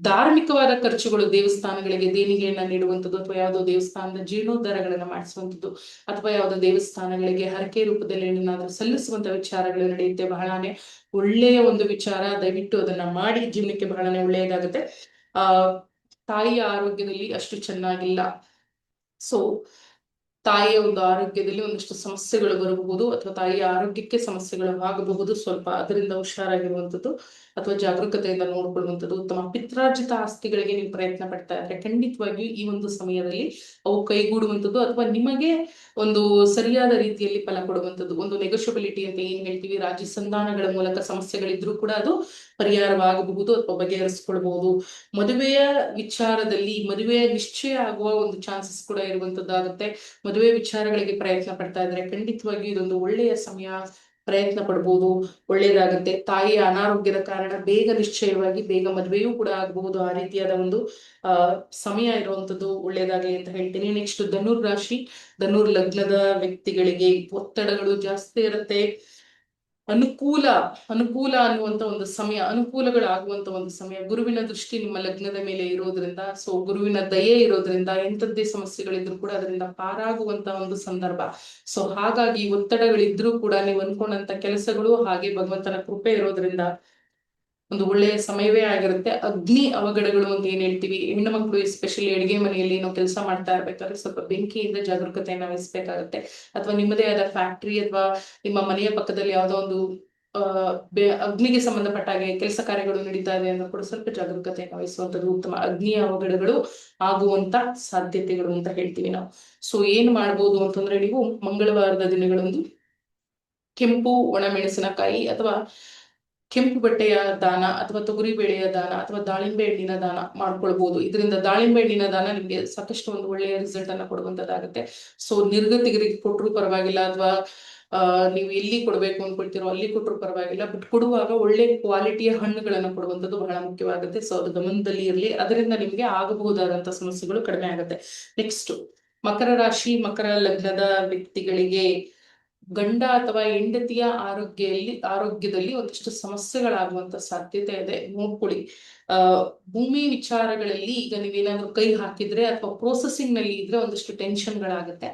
ಧಾರ್ಮಿಕವಾದ ಖರ್ಚುಗಳು ದೇವಸ್ಥಾನಗಳಿಗೆ ದೇಣಿಗೆಯನ್ನ ನೀಡುವಂಥದ್ದು ಅಥವಾ ಯಾವುದೋ ದೇವಸ್ಥಾನದ ಜೀರ್ಣೋದ್ಧಾರಗಳನ್ನ ಮಾಡಿಸುವಂಥದ್ದು ಅಥವಾ ಯಾವುದೋ ದೇವಸ್ಥಾನಗಳಿಗೆ ಹರಕೆ ರೂಪದಲ್ಲಿ ಏನಾದರೂ ಸಲ್ಲಿಸುವಂತ ವಿಚಾರಗಳು ನಡೆಯುತ್ತೆ ಬಹಳನೇ ಒಳ್ಳೆಯ ಒಂದು ವಿಚಾರ. ದಯವಿಟ್ಟು ಅದನ್ನ ಮಾಡಿ ಜೀವನಕ್ಕೆ ಬಹಳನೇ ಒಳ್ಳೆಯದಾಗುತ್ತೆ. ಆ, ತಾಯಿಯ ಆರೋಗ್ಯದಲ್ಲಿ ಅಷ್ಟು ಚೆನ್ನಾಗಿಲ್ಲ. ಸೊ ತಾಯಿಯ ಒಂದು ಆರೋಗ್ಯದಲ್ಲಿ ಒಂದಷ್ಟು ಸಮಸ್ಯೆಗಳು ಬರಬಹುದು ಅಥವಾ ತಾಯಿಯ ಆರೋಗ್ಯಕ್ಕೆ ಸಮಸ್ಯೆಗಳು ಆಗಬಹುದು ಸ್ವಲ್ಪ ಅದರಿಂದ ಹುಷಾರಾಗಿರುವಂಥದ್ದು ಅಥವಾ ಜಾಗರೂಕತೆಯಿಂದ ನೋಡ್ಕೊಳ್ಳುವಂಥದ್ದು. ಉತ್ತಮ ಪಿತ್ರಾರ್ಜಿತ ಆಸ್ತಿಗಳಿಗೆ ನೀವು ಪ್ರಯತ್ನ ಪಡ್ತಾ ಇದ್ರೆ ಖಂಡಿತವಾಗಿಯೂ ಈ ಒಂದು ಸಮಯದಲ್ಲಿ ಅವು ಕೈಗೂಡುವಂಥದ್ದು ಅಥವಾ ನಿಮಗೆ ಒಂದು ಸರಿಯಾದ ರೀತಿಯಲ್ಲಿ ಫಲ ಕೊಡುವಂಥದ್ದು. ಒಂದು ನೆಗೋಷಿಯಬಿಲಿಟಿ ಅಂತ ಏನ್ ಹೇಳ್ತೀವಿ? ರಾಜ್ಯ ಸಂಧಾನಗಳ ಮೂಲಕ ಸಮಸ್ಯೆಗಳಿದ್ರೂ ಕೂಡ ಅದು ಪರಿಹಾರವಾಗಬಹುದು ಅಥವಾ ಬಗೆಹರಿಸ್ಕೊಳ್ಬಹುದು. ಮದುವೆಯ ವಿಚಾರದಲ್ಲಿ, ಮದುವೆಯ ನಿಶ್ಚಯ ಆಗುವ ಒಂದು ಚಾನ್ಸಸ್ ಕೂಡ ಇರುವಂತದ್ದಾಗುತ್ತೆ. ಮದುವೆ ವಿಚಾರಗಳಿಗೆ ಪ್ರಯತ್ನ ಪಡ್ತಾ ಇದ್ರೆ ಖಂಡಿತವಾಗಿ ಇದೊಂದು ಒಳ್ಳೆಯ ಸಮಯ ಪ್ರಯತ್ನ ಪಡ್ಬೋದು. ಒಳ್ಳೇದಾಗುತ್ತೆ ತಾಯಿಯ ಅನಾರೋಗ್ಯದ ಕಾರಣ ಬೇಗ ನಿಶ್ಚಯವಾಗಿ ಬೇಗ ಮದುವೆಯೂ ಕೂಡ ಆಗಬಹುದು. ಆ ರೀತಿಯಾದ ಒಂದು ಸಮಯ ಇರುವಂತದ್ದು ಒಳ್ಳೇದಾಗಲಿ ಅಂತ ಹೇಳ್ತೀನಿ. ನೆಕ್ಸ್ಟ್ ಧನುರ್ ರಾಶಿ. ಧನುರ್ ಲಗ್ನದ ವ್ಯಕ್ತಿಗಳಿಗೆ ಒತ್ತಡಗಳು ಜಾಸ್ತಿ ಇರುತ್ತೆ. ಅನುಕೂಲ ಅನುಕೂಲ ಅನ್ನುವಂತ ಒಂದು ಸಮಯ, ಅನುಕೂಲಗಳಾಗುವಂತ ಒಂದು ಸಮಯ. ಗುರುವಿನ ದೃಷ್ಟಿ ನಿಮ್ಮ ಲಗ್ನದ ಮೇಲೆ ಇರೋದ್ರಿಂದ ಸೊ ಗುರುವಿನ ದಯೆ ಇರೋದ್ರಿಂದ, ಎಂಥದ್ದೇ ಸಮಸ್ಯೆಗಳಿದ್ರು ಕೂಡ ಅದರಿಂದ ಪಾರಾಗುವಂತ ಒಂದು ಸಂದರ್ಭ. ಸೊ ಹಾಗಾಗಿ ಒತ್ತಡಗಳಿದ್ರೂ ಕೂಡ ನೀವು ಅನ್ಕೊಂಡಂತ ಕೆಲಸಗಳು ಹಾಗೆ ಭಗವಂತನ ಕೃಪೆ ಇರೋದ್ರಿಂದ ಒಂದು ಒಳ್ಳೆಯ ಸಮಯವೇ ಆಗಿರುತ್ತೆ. ಅಗ್ನಿ ಅವಘಡಗಳು ಅಂತ ಏನ್ ಹೇಳ್ತೀವಿ? ಹೆಣ್ಣು ಮಕ್ಕಳು ಎಸ್ಪೆಷಲಿ ಅಡಿಗೆ ಮನೆಯಲ್ಲಿ ನಾವು ಕೆಲಸ ಮಾಡ್ತಾ ಇರ್ಬೇಕಾದ್ರೆ ಸ್ವಲ್ಪ ಬೆಂಕಿಯಿಂದ ಜಾಗರೂಕತೆಯನ್ನ ವಹಿಸ್ಬೇಕಾಗುತ್ತೆ. ಅಥವಾ ನಿಮ್ಮದೇ ಆದ ಫ್ಯಾಕ್ಟ್ರಿ ಅಥವಾ ನಿಮ್ಮ ಮನೆಯ ಪಕ್ಕದಲ್ಲಿ ಯಾವುದೋ ಒಂದು ಅಗ್ನಿಗೆ ಸಂಬಂಧಪಟ್ಟ ಹಾಗೆ ಕೆಲಸ ಕಾರ್ಯಗಳು ನಡೀತಾ ಇದೆ ಅನ್ನೋ ಕೂಡ ಸ್ವಲ್ಪ ಜಾಗರೂಕತೆಯನ್ನು ವಹಿಸುವಂತದ್ದು ಉತ್ತಮ. ಅಗ್ನಿಯ ಅವಘಡಗಳು ಆಗುವಂತ ಸಾಧ್ಯತೆಗಳು ಅಂತ ಹೇಳ್ತೀವಿ ನಾವು. ಸೊ ಏನ್ ಮಾಡ್ಬೋದು ಅಂತಂದ್ರೆ ನೀವು ಮಂಗಳವಾರದ ದಿನಗಳಂದು ಕೆಂಪು ಒಣಮೆಣಸಿನಕಾಯಿ ಅಥವಾ ಕೆಂಪು ಬಟ್ಟೆಯ ದಾನ ಅಥವಾ ತೊಗರಿ ಬೇಳೆಯ ದಾನ ಅಥವಾ ದಾಳಿಂಬೆ ಹಣ್ಣಿನ ದಾನ ಮಾಡ್ಕೊಳ್ಬಹುದು ಇದರಿಂದ ದಾಳಿಂಬೆ ಹಣ್ಣಿನ ದಾನ ನಿಮ್ಗೆ ಸಾಕಷ್ಟು ಒಂದು ಒಳ್ಳೆಯ ರಿಸಲ್ಟ್ ಅನ್ನ ಕೊಡುವಂತದ್ದಾಗುತ್ತೆ. ಸೊ ನಿರ್ಗತಿಗರಿಗೆ ಕೊಟ್ಟರು ಪರವಾಗಿಲ್ಲ ಅಥವಾ ನೀವು ಎಲ್ಲಿ ಕೊಡಬೇಕು ಅನ್ಕೊಳ್ತಿರೋ ಅಲ್ಲಿ ಕೊಟ್ಟರು ಪರವಾಗಿಲ್ಲ. ಬಟ್ ಕೊಡುವಾಗ ಒಳ್ಳೆ ಕ್ವಾಲಿಟಿಯ ಹಣ್ಣುಗಳನ್ನ ಕೊಡುವಂಥದ್ದು ಬಹಳ ಮುಖ್ಯವಾಗುತ್ತೆ. ಸೊ ಅದು ಗಮನದಲ್ಲಿ ಇರಲಿ. ಅದರಿಂದ ನಿಮಗೆ ಆಗಬಹುದಾದಂತಹ ಸಮಸ್ಯೆಗಳು ಕಡಿಮೆ ಆಗುತ್ತೆ. ನೆಕ್ಸ್ಟ್ ಮಕರ ರಾಶಿ, ಮಕರ ಲಗ್ನದ ವ್ಯಕ್ತಿಗಳಿಗೆ ಗಂಡ ಅಥವಾ ಹೆಂಡತಿಯ ಆರೋಗ್ಯದಲ್ಲಿ ಆರೋಗ್ಯದಲ್ಲಿ ಒಂದಿಷ್ಟು ಸಮಸ್ಯೆಗಳಾಗುವಂತ ಸಾಧ್ಯತೆ ಇದೆ. ನೋಡ್ಕೊಳ್ಳಿ. ಭೂಮಿ ವಿಚಾರಗಳಲ್ಲಿ ಈಗ ನೀವೇನಾದ್ರೂ ಕೈ ಹಾಕಿದ್ರೆ ಅಥವಾ ಪ್ರೊಸೆಸಿಂಗ್ನಲ್ಲಿ ಇದ್ರೆ ಒಂದಿಷ್ಟು ಟೆನ್ಷನ್ಗಳಾಗುತ್ತೆ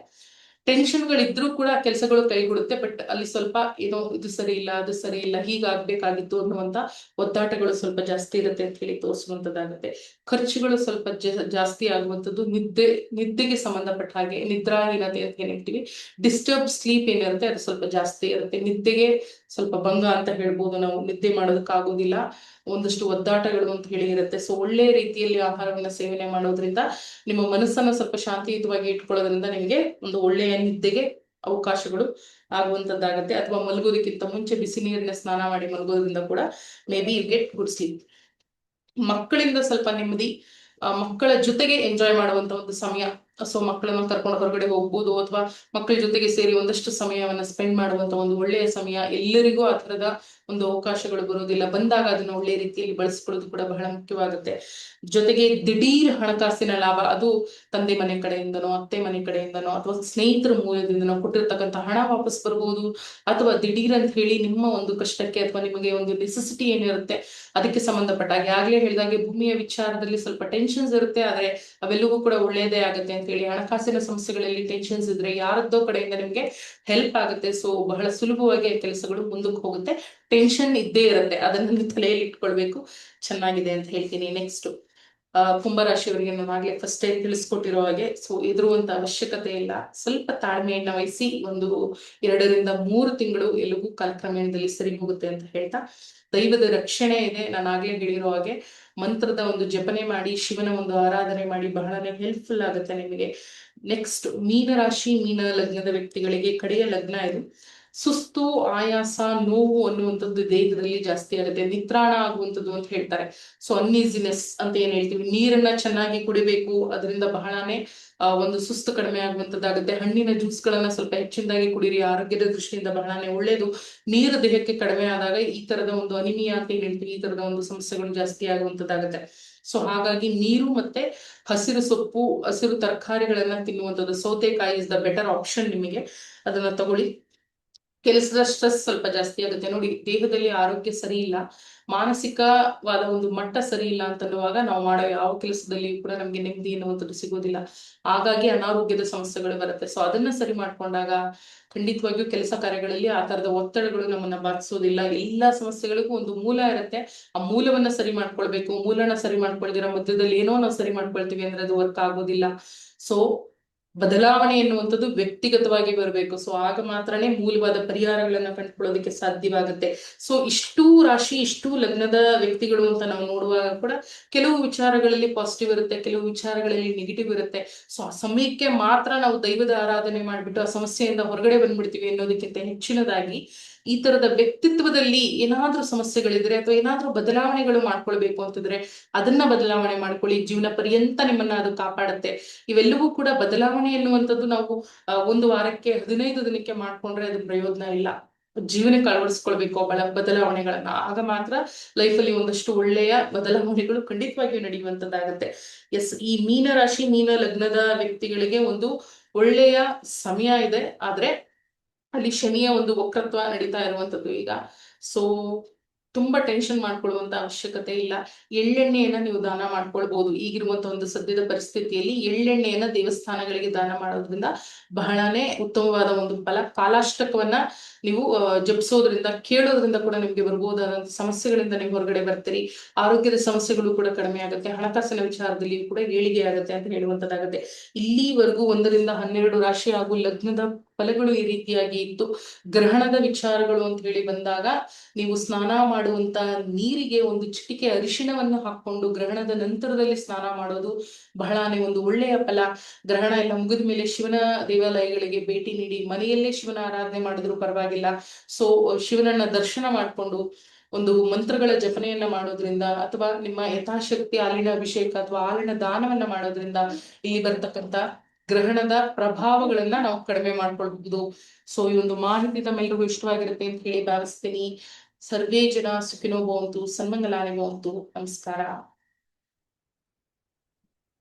ಟೆನ್ಷನ್ಗಳಿದ್ರೂ ಕೂಡ ಕೆಲಸಗಳು ಕೈಗೂಡುತ್ತೆ ಬಟ್ ಅಲ್ಲಿ ಸ್ವಲ್ಪ ಏನೋ ಇದು ಸರಿ ಇಲ್ಲ, ಅದು ಸರಿ ಇಲ್ಲ, ಹೀಗಾಗ್ಬೇಕಾಗಿತ್ತು ಅನ್ನುವಂತ ಒತ್ತಾಟಗಳು ಸ್ವಲ್ಪ ಜಾಸ್ತಿ ಇರುತ್ತೆ ಅಂತ ಹೇಳಿ ತೋರಿಸುವಂತದ್ದಾಗುತ್ತೆ. ಖರ್ಚುಗಳು ಸ್ವಲ್ಪ ಜಾಸ್ತಿ ಆಗುವಂತದ್ದು ನಿದ್ದೆ, ನಿದ್ದೆಗೆ ಸಂಬಂಧಪಟ್ಟ ಹಾಗೆ, ನಿದ್ರಾಹೀನತೆ ಅಂತ ಏನಿರ್ತೀವಿ ಡಿಸ್ಟರ್ಬ್ ಸ್ಲೀಪ್ ಏನಿರುತ್ತೆ, ಅದು ಸ್ವಲ್ಪ ಜಾಸ್ತಿ ಇರುತ್ತೆ. ನಿದ್ದೆಗೆ ಸ್ವಲ್ಪ ಭಂಗ ಅಂತ ಹೇಳ್ಬೋದು ನಾವು. ನಿದ್ದೆ ಮಾಡೋದಕ್ಕಾಗೋದಿಲ್ಲ. ಒಂದಷ್ಟು ಒದ್ದಾಟಗಳು ಅಂತ ಹೇಳಿ ಇರುತ್ತೆ. ಸೊ ಒಳ್ಳೆ ರೀತಿಯಲ್ಲಿ ಆಹಾರವನ್ನ ಸೇವನೆ ಮಾಡೋದ್ರಿಂದ ನಿಮ್ಮ ಮನಸ್ಸನ್ನು ಸ್ವಲ್ಪ ಶಾಂತಿಯುತವಾಗಿ ಇಟ್ಕೊಳ್ಳೋದ್ರಿಂದ ನಿಮಗೆ ಒಂದು ಒಳ್ಳೆಯ ನಿದ್ದೆಗೆ ಅವಕಾಶಗಳು ಆಗುವಂತದ್ದಾಗತ್ತೆ. ಅಥವಾ ಮಲಗೋದಕ್ಕಿಂತ ಮುಂಚೆ ಬಿಸಿ ನೀರಿನ ಸ್ನಾನ ಮಾಡಿ ಮಲಗೋದ್ರಿಂದ ಕೂಡ maybe you get good sleep ಮಕ್ಕಳಿಂದ ಸ್ವಲ್ಪ ನೆಮ್ಮದಿ ಮಕ್ಕಳ ಜೊತೆಗೆ ಎಂಜಾಯ್ ಮಾಡುವಂತ ಒಂದು ಸಮಯ. ಸೊ ಮಕ್ಕಳನ್ನ ಕರ್ಕೊಂಡು ಹೊರಗಡೆ ಹೋಗ್ಬೋದು ಅಥವಾ ಮಕ್ಕಳ ಜೊತೆಗೆ ಸೇರಿ ಒಂದಷ್ಟು ಸಮಯವನ್ನ ಸ್ಪೆಂಡ್ ಮಾಡುವಂತ ಒಂದು ಒಳ್ಳೆಯ ಸಮಯ. ಎಲ್ಲರಿಗೂ ಆ ತರದ ಒಂದು ಅವಕಾಶಗಳು ಬರೋದಿಲ್ಲ ಬಂದಾಗ ಅದನ್ನ ಒಳ್ಳೆ ರೀತಿಯಲ್ಲಿ ಬಳಸ್ಕೊಳ್ಳೋದು ಕೂಡ ಬಹಳ ಮುಖ್ಯವಾಗುತ್ತೆ. ಜೊತೆಗೆ ದಿಢೀರ್ ಹಣಕಾಸಿನ ಲಾಭ, ಅದು ತಂದೆ ಮನೆ ಕಡೆಯಿಂದನೋ, ಅತ್ತೆ ಮನೆ ಕಡೆಯಿಂದನೋ, ಅಥವಾ ಸ್ನೇಹಿತರ ಮೂಲದಿಂದನೋ ಕೊಟ್ಟಿರ್ತಕ್ಕಂಥ ಹಣ ವಾಪಸ್ ಬರ್ಬೋದು, ಅಥವಾ ದಿಢೀರ್ ಅಂತ ಹೇಳಿ ನಿಮ್ಮ ಒಂದು ಕಷ್ಟಕ್ಕೆ ಅಥವಾ ನಿಮಗೆ ಒಂದು ನೆಸೆಸಿಟಿ ಏನಿರುತ್ತೆ, ಅದಕ್ಕೆ ಸಂಬಂಧಪಟ್ಟ ಹಾಗೆ. ಆಗ್ಲೇ ಹೇಳಿದಾಗೆ ಭೂಮಿಯ ವಿಚಾರದಲ್ಲಿ ಸ್ವಲ್ಪ ಟೆನ್ಷನ್ಸ್ ಇರುತ್ತೆ, ಆದ್ರೆ ಅವೆಲ್ಲವೂ ಕೂಡ ಒಳ್ಳೇದೇ ಆಗುತ್ತೆ ಅಂತ ಹೇಳಿ. ಹಣಕಾಸಿನ ಸಮಸ್ಯೆಗಳಲ್ಲಿ ಟೆನ್ಷನ್ಸ್ ಇದ್ರೆ ಯಾರದ್ದೋ ಕಡೆಯಿಂದ ನಿಮ್ಗೆ ಹೆಲ್ಪ್ ಆಗುತ್ತೆ. ಸೊ ಬಹಳ ಸುಲಭವಾಗಿ ಕೆಲಸಗಳು ಮುಂದಕ್ಕೆ ಹೋಗುತ್ತೆ. ಟೆನ್ಷನ್ ಇದ್ದೇ ಇರುತ್ತೆ. ಅದನ್ನ ತಲೆಯಲ್ಲಿ ಇಟ್ಕೊಳ್ಬೇಕು. ಚೆನ್ನಾಗಿದೆ ಅಂತ ಹೇಳ್ತೀನಿ ನೆಕ್ಸ್ಟ್ ಕುಂಭರಾಶಿಯವರಿಗೆ ನಾನು ಆಗ್ಲೇ ಫಸ್ಟ್ ಟೈಮ್ ತಿಳಿಸ್ಕೊಟ್ಟಿರೋ ಹಾಗೆ. ಸೊ ಎದುರುವಂತ ಅವಶ್ಯಕತೆ ಇಲ್ಲ. ಸ್ವಲ್ಪ ತಾಳ್ಮೆಯನ್ನ ವಹಿಸಿ ಒಂದು ಎರಡರಿಂದ ಮೂರು ತಿಂಗಳು ಎಲ್ಲವೂ ಕಾಲಕ್ರಮೇಣದಲ್ಲಿ ಸರಿ ಹೋಗುತ್ತೆ ಅಂತ ಹೇಳ್ತಾ. ದೈವದ ರಕ್ಷಣೆ ಇದೆ. ನಾನು ಆಗ್ಲೇ ಹೇಳಿರೋ ಹಾಗೆ. ಮಂತ್ರದ ಒಂದು ಜಪನೆ ಮಾಡಿ, ಶಿವನ ಒಂದು ಆರಾಧನೆ ಮಾಡಿ ಬಹಳನೇ ಹೆಲ್ಪ್ಫುಲ್ ಆಗುತ್ತೆ ನಿಮಗೆ. ನೆಕ್ಸ್ಟ್ ಮೀನ ರಾಶಿ ಮೀನ ಲಗ್ನದ ವ್ಯಕ್ತಿಗಳಿಗೆ ಕಡೆಯ ಲಗ್ನ ಇದು. ಸುಸ್ತು, ಆಯಾಸ, ನೋವು ಅನ್ನುವಂಥದ್ದು ದೇಹದಲ್ಲಿ ಜಾಸ್ತಿ ಆಗುತ್ತೆ. ನಿತ್ರಾಣ ಆಗುವಂಥದ್ದು ಅಂತ ಹೇಳ್ತಾರೆ. ಸೊ ಅನ್ಈಸಿನೆಸ್ ಅಂತ ಏನ್ ಹೇಳ್ತೀವಿ? ನೀರನ್ನ ಚೆನ್ನಾಗಿ ಕುಡಿಬೇಕು. ಅದರಿಂದ ಬಹಳನೇ ಒಂದು ಸುಸ್ತು ಕಡಿಮೆ ಆಗುವಂಥದ್ದಾಗುತ್ತೆ. ಹಣ್ಣಿನ ಜ್ಯೂಸ್ ಗಳನ್ನ ಸ್ವಲ್ಪ ಹೆಚ್ಚಿನದಾಗಿ ಕುಡಿರಿ. ಆರೋಗ್ಯದ ದೃಷ್ಟಿಯಿಂದ ಬಹಳನೇ ಒಳ್ಳೇದು. ನೀರು ದೇಹಕ್ಕೆ ಕಡಿಮೆ ಆದಾಗ ಈ ತರದ ಒಂದು ಅನಿಮಿಯಾ ಅಂತ ಏನ್ ಹೇಳ್ತೀವಿ? ಈ ತರದ ಒಂದು ಸಮಸ್ಯೆಗಳು ಜಾಸ್ತಿ ಆಗುವಂಥದ್ದಾಗುತ್ತೆ. ಸೊ ಹಾಗಾಗಿ ನೀರು ಮತ್ತೆ ಹಸಿರು ಸೊಪ್ಪು, ಹಸಿರು ತರಕಾರಿಗಳನ್ನ ತಿನ್ನುವಂಥದ್ದು. ಸೌತೆಕಾಯಿ ಇಸ್ ದ ಬೆಟರ್ ಆಪ್ಷನ್ ನಿಮಗೆ. ಅದನ್ನ ತಗೊಳ್ಳಿ. ಕೆಲಸದ ಸ್ಟ್ರೆಸ್ ಸ್ವಲ್ಪ ಜಾಸ್ತಿ ಆಗುತ್ತೆ. ನೋಡಿ, ದೇಹದಲ್ಲಿ ಆರೋಗ್ಯ ಸರಿ ಇಲ್ಲ, ಮಾನಸಿಕವಾದ ಒಂದು ಮಟ್ಟ ಸರಿ ಇಲ್ಲ ಅಂತನ್ನುವಾಗ ನಾವು ಮಾಡೋ ಯಾವ ಕೆಲಸದಲ್ಲಿ ಕೂಡ ನಮ್ಗೆ ನೆಮ್ಮದಿ ಎನ್ನುವಂಥದ್ದು ಸಿಗೋದಿಲ್ಲ. ಹಾಗಾಗಿ ಅನಾರೋಗ್ಯದ ಸಮಸ್ಯೆಗಳು ಬರುತ್ತೆ. ಸೊ ಅದನ್ನ ಸರಿ ಮಾಡ್ಕೊಂಡಾಗ ಖಂಡಿತವಾಗಿಯೂ ಕೆಲಸ ಕಾರ್ಯಗಳಲ್ಲಿ ಆ ತರದ ಒತ್ತಡಗಳು ನಮ್ಮನ್ನ ಬಾಧಿಸೋದಿಲ್ಲ ಎಲ್ಲಾ ಸಮಸ್ಯೆಗಳಿಗೂ ಒಂದು ಮೂಲ ಇರುತ್ತೆ. ಆ ಮೂಲವನ್ನ ಸರಿ ಮಾಡ್ಕೊಳ್ಬೇಕು, ಮೂಲನ ಸರಿ ಮಾಡ್ಕೊಳ್ದಿರೋ ಮಧ್ಯದಲ್ಲಿ ಏನೋ ನಾವು ಸರಿ ಮಾಡ್ಕೊಳ್ತೀವಿ ಅಂದ್ರೆ ಅದು ವರ್ಕ್ ಆಗೋದಿಲ್ಲ. ಸೊ ಬದಲಾವಣೆ ಎನ್ನುವಂಥದ್ದು ವ್ಯಕ್ತಿಗತವಾಗಿ ಬರಬೇಕು. ಸೊ ಆಗ ಮಾತ್ರನೇ ಮೂಲವಾದ ಪರಿಹಾರಗಳನ್ನ ಕಂಡುಕೊಳ್ಳೋದಕ್ಕೆ ಸಾಧ್ಯವಾಗುತ್ತೆ. ಸೊ ಇಷ್ಟು ರಾಶಿ, ಇಷ್ಟು ಲಗ್ನದ ವ್ಯಕ್ತಿಗಳು ಅಂತ ನಾವು ನೋಡುವಾಗ ಕೂಡ ಕೆಲವು ವಿಚಾರಗಳಲ್ಲಿ ಪಾಸಿಟಿವ್ ಇರುತ್ತೆ, ಕೆಲವು ವಿಚಾರಗಳಲ್ಲಿ ನೆಗೆಟಿವ್ ಇರುತ್ತೆ. ಸೊ ಆ ಸಮಯಕ್ಕೆ ಮಾತ್ರ ನಾವು ದೈವದ ಆರಾಧನೆ ಮಾಡ್ಬಿಟ್ಟು, ಆ ಸಮಸ್ಯೆಯಿಂದ ಹೊರಗಡೆ ಬಂದ್ಬಿಡ್ತೀವಿ ಅನ್ನೋದಕ್ಕಿಂತ ಹೆಚ್ಚಿನದಾಗಿ ಈ ತರದ ವ್ಯಕ್ತಿತ್ವದಲ್ಲಿ ಏನಾದ್ರೂ ಸಮಸ್ಯೆಗಳಿದ್ರೆ ಅಥವಾ ಏನಾದ್ರೂ ಬದಲಾವಣೆಗಳು ಮಾಡ್ಕೊಳ್ಬೇಕು ಅಂತಿದ್ರೆ ಅದನ್ನ ಬದಲಾವಣೆ ಮಾಡ್ಕೊಳ್ಳಿ. ಜೀವನ ಪರ್ಯಂತ ನಿಮ್ಮನ್ನ ಅದು ಕಾಪಾಡುತ್ತೆ. ಇವೆಲ್ಲವೂ ಕೂಡ ಬದಲಾವಣೆ ಎನ್ನುವಂಥದ್ದು ನಾವು ಒಂದು ವಾರಕ್ಕೆ ಹದಿನೈದು ದಿನಕ್ಕೆ ಮಾಡ್ಕೊಂಡ್ರೆ ಅದು ಪ್ರಯೋಜನ ಇಲ್ಲ. ಜೀವನಕ್ಕೆ ಅಳವಡಿಸ್ಕೊಳ್ಬೇಕು ಬಳ, ಬದಲಾವಣೆಗಳನ್ನ. ಆಗ ಮಾತ್ರ ಲೈಫಲ್ಲಿ ಒಂದಷ್ಟು ಒಳ್ಳೆಯ ಬದಲಾವಣೆಗಳು ಖಂಡಿತವಾಗಿಯೂ ನಡೆಯುವಂತದ್ದಾಗತ್ತೆ ಎಸ್, ಈ ಮೀನ ರಾಶಿ ಮೀನ ಲಗ್ನದ ವ್ಯಕ್ತಿಗಳಿಗೆ ಒಂದು ಒಳ್ಳೆಯ ಸಮಯ ಇದೆ. ಆದ್ರೆ ಅಲ್ಲಿ ಶನಿಯ ಒಂದು ವಕ್ರತ್ವ ನಡೀತಾ ಇರುವಂತದ್ದು ಈಗ. ಸೊ ತುಂಬಾ ಟೆನ್ಷನ್ ಮಾಡ್ಕೊಳ್ಳುವಂತ ಅವಶ್ಯಕತೆ ಇಲ್ಲ. ಎಳ್ಳೆಣ್ಣೆಯನ್ನ ನೀವು ದಾನ ಮಾಡ್ಕೊಳ್ಬಹುದು ಈಗಿರುವಂತ ಒಂದು ಸದ್ಯದ ಪರಿಸ್ಥಿತಿಯಲ್ಲಿ ಎಳ್ಳೆಣ್ಣೆಯನ್ನ ದೇವಸ್ಥಾನಗಳಿಗೆ ದಾನ ಮಾಡೋದ್ರಿಂದ ಬಹಳನೇ ಉತ್ತಮವಾದ ಒಂದು ಫಲ. ಕಾಲಾಷ್ಟಕವನ್ನ ನೀವು ಜಪಿಸೋದ್ರಿಂದ, ಕೇಳೋದ್ರಿಂದ ಕೂಡ ನಿಮ್ಗೆ ಬರ್ಬೋದಾದಂತ ಸಮಸ್ಯೆಗಳಿಂದ ನೀವು ಹೊರಗಡೆ ಬರ್ತೀರಿ. ಆರೋಗ್ಯದ ಸಮಸ್ಯೆಗಳು ಕೂಡ ಕಡಿಮೆ ಆಗುತ್ತೆ. ಹಣಕಾಸಿನ ವಿಚಾರದಲ್ಲಿ ಕೂಡ ಏಳಿಗೆ ಆಗುತ್ತೆ ಅಂತ ಹೇಳುವಂತದ್ದಾಗುತ್ತೆ ಇಲ್ಲಿವರೆಗೂ ಒಂದರಿಂದ ಹನ್ನೆರಡು ರಾಶಿ ಹಾಗೂ ಲಗ್ನದ ಫಲಗಳು ಈ ರೀತಿಯಾಗಿ ಇತ್ತು. ಗ್ರಹಣದ ವಿಚಾರಗಳು ಅಂತ ಹೇಳಿ ಬಂದಾಗ, ನೀವು ಸ್ನಾನ ಮಾಡುವಂತ ನೀರಿಗೆ ಒಂದು ಚಿಟಿಕೆ ಅರಿಶಿಣವನ್ನು ಹಾಕೊಂಡು ಗ್ರಹಣದ ನಂತರದಲ್ಲಿ ಸ್ನಾನ ಮಾಡೋದು ಬಹಳನೇ ಒಂದು ಒಳ್ಳೆಯ ಫಲ. ಗ್ರಹಣ ಎಲ್ಲ ಮುಗಿದ ಮೇಲೆ ಶಿವನ ದೇವಾಲಯಗಳಿಗೆ ಭೇಟಿ ನೀಡಿ ಮನೆಯಲ್ಲೇ ಶಿವನ ಆರಾಧನೆ ಮಾಡಿದ್ರು ಪರವಾಗಿಲ್ಲ ಸೊ ಶಿವನನ್ನ ದರ್ಶನ ಮಾಡಿಕೊಂಡು ಒಂದು ಮಂತ್ರಗಳ ಜಪನೆಯನ್ನ ಮಾಡೋದ್ರಿಂದ ಅಥವಾ ನಿಮ್ಮ ಯಥಾಶಕ್ತಿ ಹಾಲಿನ ಅಭಿಷೇಕ ಅಥವಾ ಹಾಲಿನ ದಾನವನ್ನ ಮಾಡೋದ್ರಿಂದ ಇಲ್ಲಿ ಬರ್ತಕ್ಕಂತ ಗ್ರಹಣದ ಪ್ರಭಾವಗಳನ್ನ ನಾವು ಕಡಿಮೆ ಮಾಡ್ಕೊಳ್ಬಹುದು. ಸೊ ಈ ಒಂದು ಮಾಹಿತಿ ತಮ್ಮೆಲ್ಲರಿಗೂ ಇಷ್ಟವಾಗಿರುತ್ತೆ ಅಂತ ಹೇಳಿ ಭಾವಿಸ್ತೀನಿ. ಸರ್ವೇ ಜನ ಸುಖಿನೋ ಭವಂತು ಸನ್ಮಂಗಲಾನಿ ಭವಂತು. ನಮಸ್ಕಾರ.